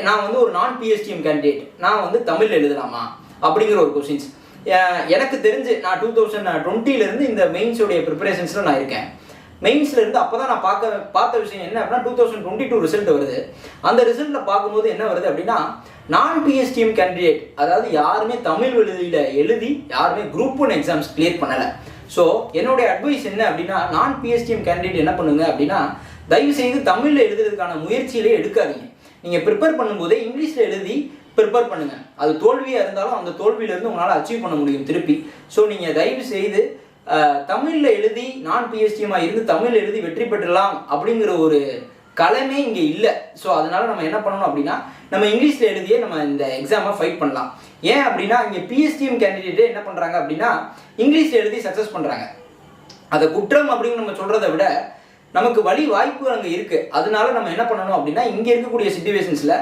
Speaker 2: நான் வந்து ஒரு நான் பிஎஸ்டிஎம் கேண்டிடேட் நான் வந்து தமிழ் எழுதலாமா அப்படிங்கிற ஒரு கொஸ்டின்ஸ் எனக்கு தெரிஞ்சு நான் டூ தௌசண்ட் டுவெண்ட்டிலேருந்து இந்த மெயின்ஸோடைய ப்ரிப்பரேஷன்ஸில் நான் இருக்கேன். மெயின்ஸ்லேருந்து அப்போ தான் நான் பார்க்க பார்த்த விஷயம் என்ன அப்படின்னா two thousand twenty two result வருது. அந்த ரிசல்ட்டில் பார்க்கும்போது என்ன வருது அப்படின்னா நான் பிஎஸ்டிஎம் கேண்டிடேட் அதாவது யாருமே தமிழ் எழுதியில் எழுதி யாருமே குரூப் ஒன் எக்ஸாம்ஸ் கிளியர் பண்ணலை. ஸோ என்னுடைய அட்வைஸ் என்ன அப்படின்னா நான் பிஎஸ்டிஎம் கேண்டிடேட் என்ன பண்ணுங்க அப்படின்னா தயவு செய்து தமிழில் எழுதுறதுக்கான முயற்சியிலே எடுக்காதீங்க. நீங்கள் ப்ரிப்பேர் பண்ணும்போதே இங்கிலீஷில் எழுதி ப்ரிப்பேர் பண்ணுங்கள் அது தோல்வியாக இருந்தாலும் அந்த தோல்வியிலேருந்து உங்களால் அச்சீவ் பண்ண முடியும் திருப்பி. ஸோ நீங்கள் தயவு செய்து தமிழில் எழுதி நான் பிஎஸ்டிஎம்மாக இருந்து தமிழ் எழுதி வெற்றி பெற்றலாம் அப்படிங்கிற ஒரு களமே இங்கே இல்லை. ஸோ அதனால நம்ம என்ன பண்ணணும் அப்படின்னா நம்ம இங்கிலீஷில் எழுதியே நம்ம இந்த எக்ஸாமை ஃபைட் பண்ணலாம். ஏன் அப்படின்னா இங்கே பிஎஸ்டிஎம் கேண்டிடேட்டே என்ன பண்ணுறாங்க அப்படின்னா இங்கிலீஷில் எழுதி சக்ஸஸ் பண்ணுறாங்க அதை குற்றம் அப்படின்னு நம்ம சொல்கிறத விட நமக்கு வழி வாய்ப்பு அங்கே இருக்குது அதனால நம்ம என்ன பண்ணணும் அப்படின்னா இங்கே இருக்கக்கூடிய சுச்சுவேஷன்ஸில்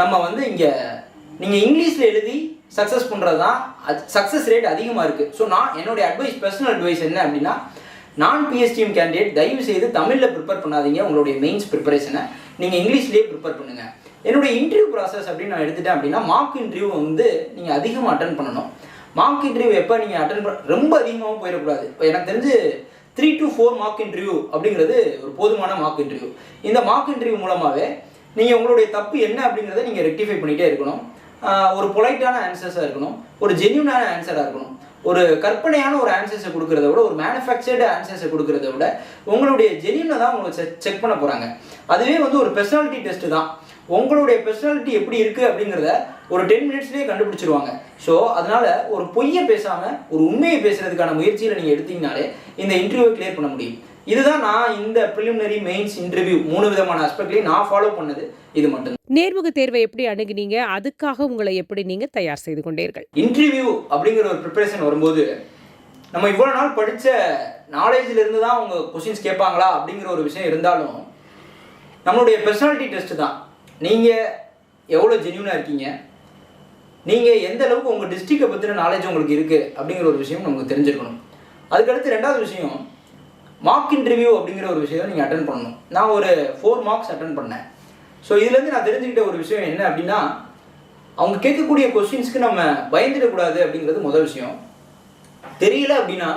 Speaker 2: நம்ம வந்து இங்கே நீங்கள் இங்கிலீஷில் எழுதி சக்ஸஸ் பண்ணுறது தான் சக்ஸஸ் ரேட் அதிகமாக இருக்குது ஸோ நான் என்னுடைய அட்வைஸ் பர்சனல் அட்வைஸ் என்ன அப்படின்னா நான் பிஎஸ்டிஎம் கேண்டிடேட் தயவு செய்து தமிழில் ப்ரிப்பேர் பண்ணாதீங்க. உங்களுடைய மெயின்ஸ் ப்ரிப்பரேஷனை நீங்கள் இங்கிலீஷ்லேயே ப்ரிப்பேர் பண்ணுங்கள் என்னுடைய இன்டர்வியூ ப்ராசஸ் அப்படின்னு நான் எடுத்துட்டேன் அப்படின்னா மார்க் இன்டர்வியூ வந்து நீங்கள் அதிகமாக அட்டன் பண்ணணும். மார்க் இன்டர்வியூ எப்போ நீங்கள் அட்டன் பண்ண ரொம்ப அதிகமாகவும் போயிடக்கூடாது. இப்போ எனக்கு தெரிஞ்சு three to four mock interview அப்படிங்கிறது ஒரு போதுமான மார்க் இன்டர்வியூ இந்த மார்க் இன்டர்வியூ மூலமாகவே நீங்கள் உங்களுடைய தப்பு என்ன அப்படிங்கிறத நீங்கள் ரெக்டிஃபை பண்ணிகிட்டே இருக்கணும். ஒரு பொலைட்டான ஆன்சர்ஸாக இருக்கணும். ஒரு ஜென்யூனான ஆன்சராக இருக்கணும். ஒரு கற்பனையான ஒரு ஆன்சர்ஸை கொடுக்கறத விட ஒரு மேனுஃபேக்சர்டு ஆன்சர்ஸை கொடுக்கறத விட உங்களுடைய ஜென்யூனை தான் உங்களுக்கு செக் பண்ண போகிறாங்க அதுவே வந்து ஒரு பெர்சனாலிட்டி டெஸ்ட்டு தான். உங்களுடைய பெர்சனாலிட்டி எப்படி இருக்குது அப்படிங்கிறத ஒரு டென் மினிட்ஸ்லேயே கண்டுபிடிச்சிருவாங்க. ஸோ அதனால் ஒரு பொய்யை பேசாமல் ஒரு உண்மையை பேசுகிறதுக்கான முயற்சியில் நீங்கள் எடுத்தீங்கனாலே இந்த இன்டர்வியூ கிளியர் பண்ண முடியும். இதுதான் நான் இந்த ப்ரிலிமினரி மெயின்ஸ் இன்டர்வியூ மூணு விதமான அஸ்பெக்ட்லையும் நான் ஃபாலோ பண்ணது. இது மட்டும்
Speaker 1: நேர்முக தேர்வை எப்படி அணுகுனீங்க? அதுக்காக உங்களை எப்படி நீங்க தயார் செய்து கொண்டீர்கள்?
Speaker 2: இன்டர்வியூ அப்படிங்கிற ஒரு ப்ரிப்பரேஷன் வரும்போது நம்ம இவ்வளோ நாள் படித்த நாலேஜில் இருந்து தான் அவங்க கொஷின்ஸ் கேட்பாங்களா அப்படிங்கிற ஒரு விஷயம் இருந்தாலும் நம்மளுடைய பர்சனாலிட்டி டெஸ்ட் தான். நீங்கள் எவ்வளோ ஜென்யூனாக இருக்கீங்க? நீங்கள் எந்த அளவுக்கு உங்கள் டிஸ்ட்ரிக்டை பற்றின நாலேஜ் உங்களுக்கு இருக்குது அப்படிங்கிற ஒரு விஷயம் நமக்கு தெரிஞ்சிருக்கணும். அதுக்கடுத்து ரெண்டாவது விஷயம் மார்க் இன்டர்வியூ அப்படிங்கிற ஒரு விஷயம் நீங்கள் அட்டன் பண்ணணும். நான் ஒரு ஃபோர் மார்க்ஸ் அட்டன் பண்ணேன். ஸோ இதுலேருந்து நான் தெரிஞ்சுக்கிட்ட ஒரு விஷயம் என்ன அப்படின்னா அவங்க கேட்கக்கூடிய கொஸ்டின்ஸ்க்கு நம்ம பயந்துடக்கூடாது அப்படிங்கிறது முதல் விஷயம். தெரியல அப்படின்னா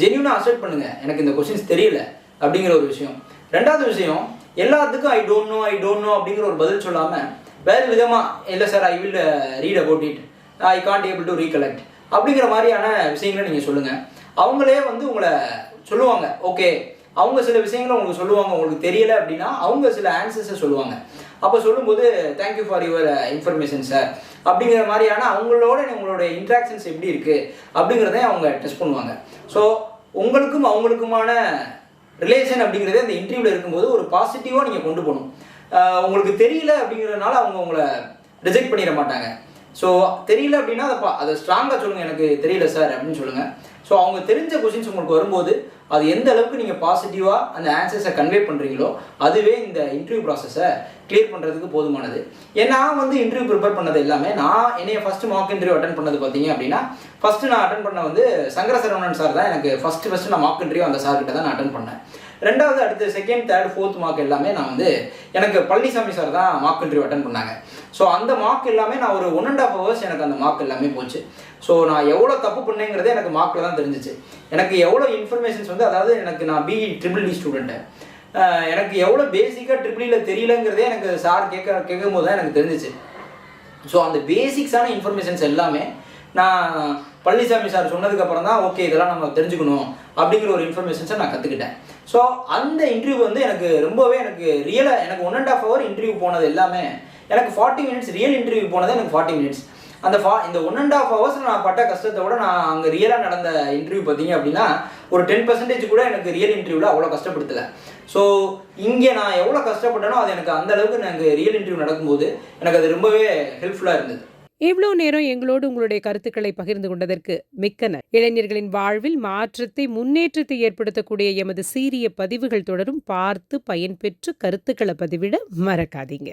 Speaker 2: ஜென்யூனாக அசெப்ட் பண்ணுங்கள் எனக்கு இந்த கொஸ்டின்ஸ் தெரியல அப்படிங்கிற ஒரு விஷயம். ரெண்டாவது விஷயம் எல்லாத்துக்கும் I don't know I don't know அப்படிங்கிற ஒரு பதில் சொல்லாமல் வேறு விதமாக இல்லை sir I will read about it I can't able to recollect அப்படிங்கிற மாதிரியான விஷயங்களை நீங்கள் சொல்லுங்கள் அவங்களே வந்து உங்களை சொல்லுவாங்க. ஓகே அவங்க சில விஷயங்களை உங்களுக்கு சொல்லுவாங்க. உங்களுக்கு தெரியல அப்படின்னா அவங்க சில ஆன்சர்ஸை சொல்லுவாங்க. அப்போ சொல்லும்போது thank you for your information sir அப்படிங்கிற மாதிரியான அவங்களோட உங்களோட இன்ட்ராக்ஷன்ஸ் எப்படி இருக்குது அப்படிங்கிறத அவங்க டெஸ்ட் பண்ணுவாங்க. ஸோ உங்களுக்கும் அவங்களுக்குமான ரிலேஷன் அப்படிங்கிறதே அந்த இன்டர்வியூவில் இருக்கும்போது ஒரு பாசிட்டிவாக நீங்கள் கொண்டு போகணும். Uh, உங்களுக்கு தெரியல அப்படிங்கிறதுனால அவங்க உங்களை ரிஜெக்ட் பண்ணிட மாட்டாங்க. ஸோ தெரியல அப்படின்னா அதை அதை ஸ்ட்ராங்காக சொல்லுங்கள் எனக்கு தெரியல சார் அப்படின்னு சொல்லுங்கள் ஸோ அவங்க தெரிஞ்ச கொஷின்ஸ் உங்களுக்கு வரும்போது அது எந்த அளவுக்கு நீங்கள் பாசிட்டிவாக அந்த ஆன்சர்ஸை கன்வே பண்ணுறீங்களோ அதுவே இந்த இன்டர்வியூ ப்ராசஸை கிளியர் பண்ணுறதுக்கு போதுமானது. ஏன்னா நான் வந்து இன்டர்வியூ ப்ரிப்பேர் பண்ணது எல்லாமே நான் என்னைய ஃபஸ்ட்டு மார்க் இன்டர்வியூ அட்டன் பண்ணது பார்த்தீங்க அப்படின்னா ஃபஸ்ட்டு நான் அட்டன் பண்ண வந்து சங்கரசரவணன் சார் தான் எனக்கு ஃபஸ்ட்டு ஃபஸ்ட்டு நான் மார்க் இன்டர்வியூ அந்த சார்கிட்ட தான் நான் அட்டன் பண்ணேன். ரெண்டாவது அடுத்து செகண்ட் தேர்ட் ஃபோர்த் மார்க் எல்லாமே நான் வந்து எனக்கு பழனிசாமி சார் தான் மார்க் இன்டர்வியூ அட்டன் பண்ணாங்க. ஸோ அந்த மார்க் எல்லாமே நான் ஒரு ஒன் அண்ட் ஆஃப் ஹவர்ஸ் எனக்கு அந்த மார்க் எல்லாமே போச்சு. ஸோ நான் எவ்வளோ தப்பு பண்ணேங்கிறதே எனக்கு மார்க்கில் தான் தெரிஞ்சிச்சு. எனக்கு எவ்வளோ இன்ஃபர்மேஷன்ஸ் வந்து அதாவது எனக்கு நான் பிஇ ட்ரிபிள் டி ஸ்டூடெண்ட்டு எனக்கு எவ்வளோ பேசிக்காக ட்ரிபிளியில் தெரியலங்கிறதே எனக்கு சார் கேட்க கேட்கும் போது தான் எனக்கு தெரிஞ்சிச்சு. ஸோ அந்த பேசிக்ஸான இன்ஃபர்மேஷன்ஸ் எல்லாமே நான் பழனிசாமி சார் சொன்னதுக்கப்புறம் தான் ஓகே இதெல்லாம் நம்ம தெரிஞ்சுக்கணும் அப்படிங்கிற ஒரு இன்ஃபர்மேஷன்ஸை நான் கற்றுக்கிட்டேன் ஸோ அந்த இன்டர்வியூ வந்து எனக்கு ரொம்பவே எனக்கு ரியலாக எனக்கு one and half hour interview போனது எல்லாமே எனக்கு ஃபார்ட்டி மினிட்ஸ் ரியல் இன்டர்வியூ போனது எனக்கு ஃபார்ட்டி மினிட்ஸ் அந்த ஃபா இந்த ஒன் அண்ட் ஆஃப் ஹவர்ஸ் நான் பட்ட கஷ்டத்தை விட நான் அங்கே ரியலாக நடந்த இன்டர்வியூ பார்த்தீங்க அப்படின்னா ஒரு டென் பர்சன்டேஜ் கூட எனக்கு ரியல் இன்டர்வியூவில் அவ்வளோ கஷ்டப்படுத்தலை. ஸோ இங்கே நான் எவ்வளோ கஷ்டப்பட்டேனோ அது எனக்கு அந்த அளவுக்கு எனக்கு ரியல் இன்டர்வியூ நடக்கும்போது எனக்கு அது ரொம்பவே ஹெல்ப்ஃபுல்லாக இருந்தது.
Speaker 1: இவ்வளோ நேரம் எங்களோடு உங்களுடைய கருத்துக்களை பகிர்ந்து கொண்டதற்கு மிக்க இளைஞர்களின் வாழ்வில் மாற்றத்தை முன்னேற்றத்தை ஏற்படுத்தக்கூடிய எமது சீரிய பதிவுகள் தொடரும். பார்த்து பயன்பெற்று கருத்துக்களை பதிவிட மறக்காதீங்க.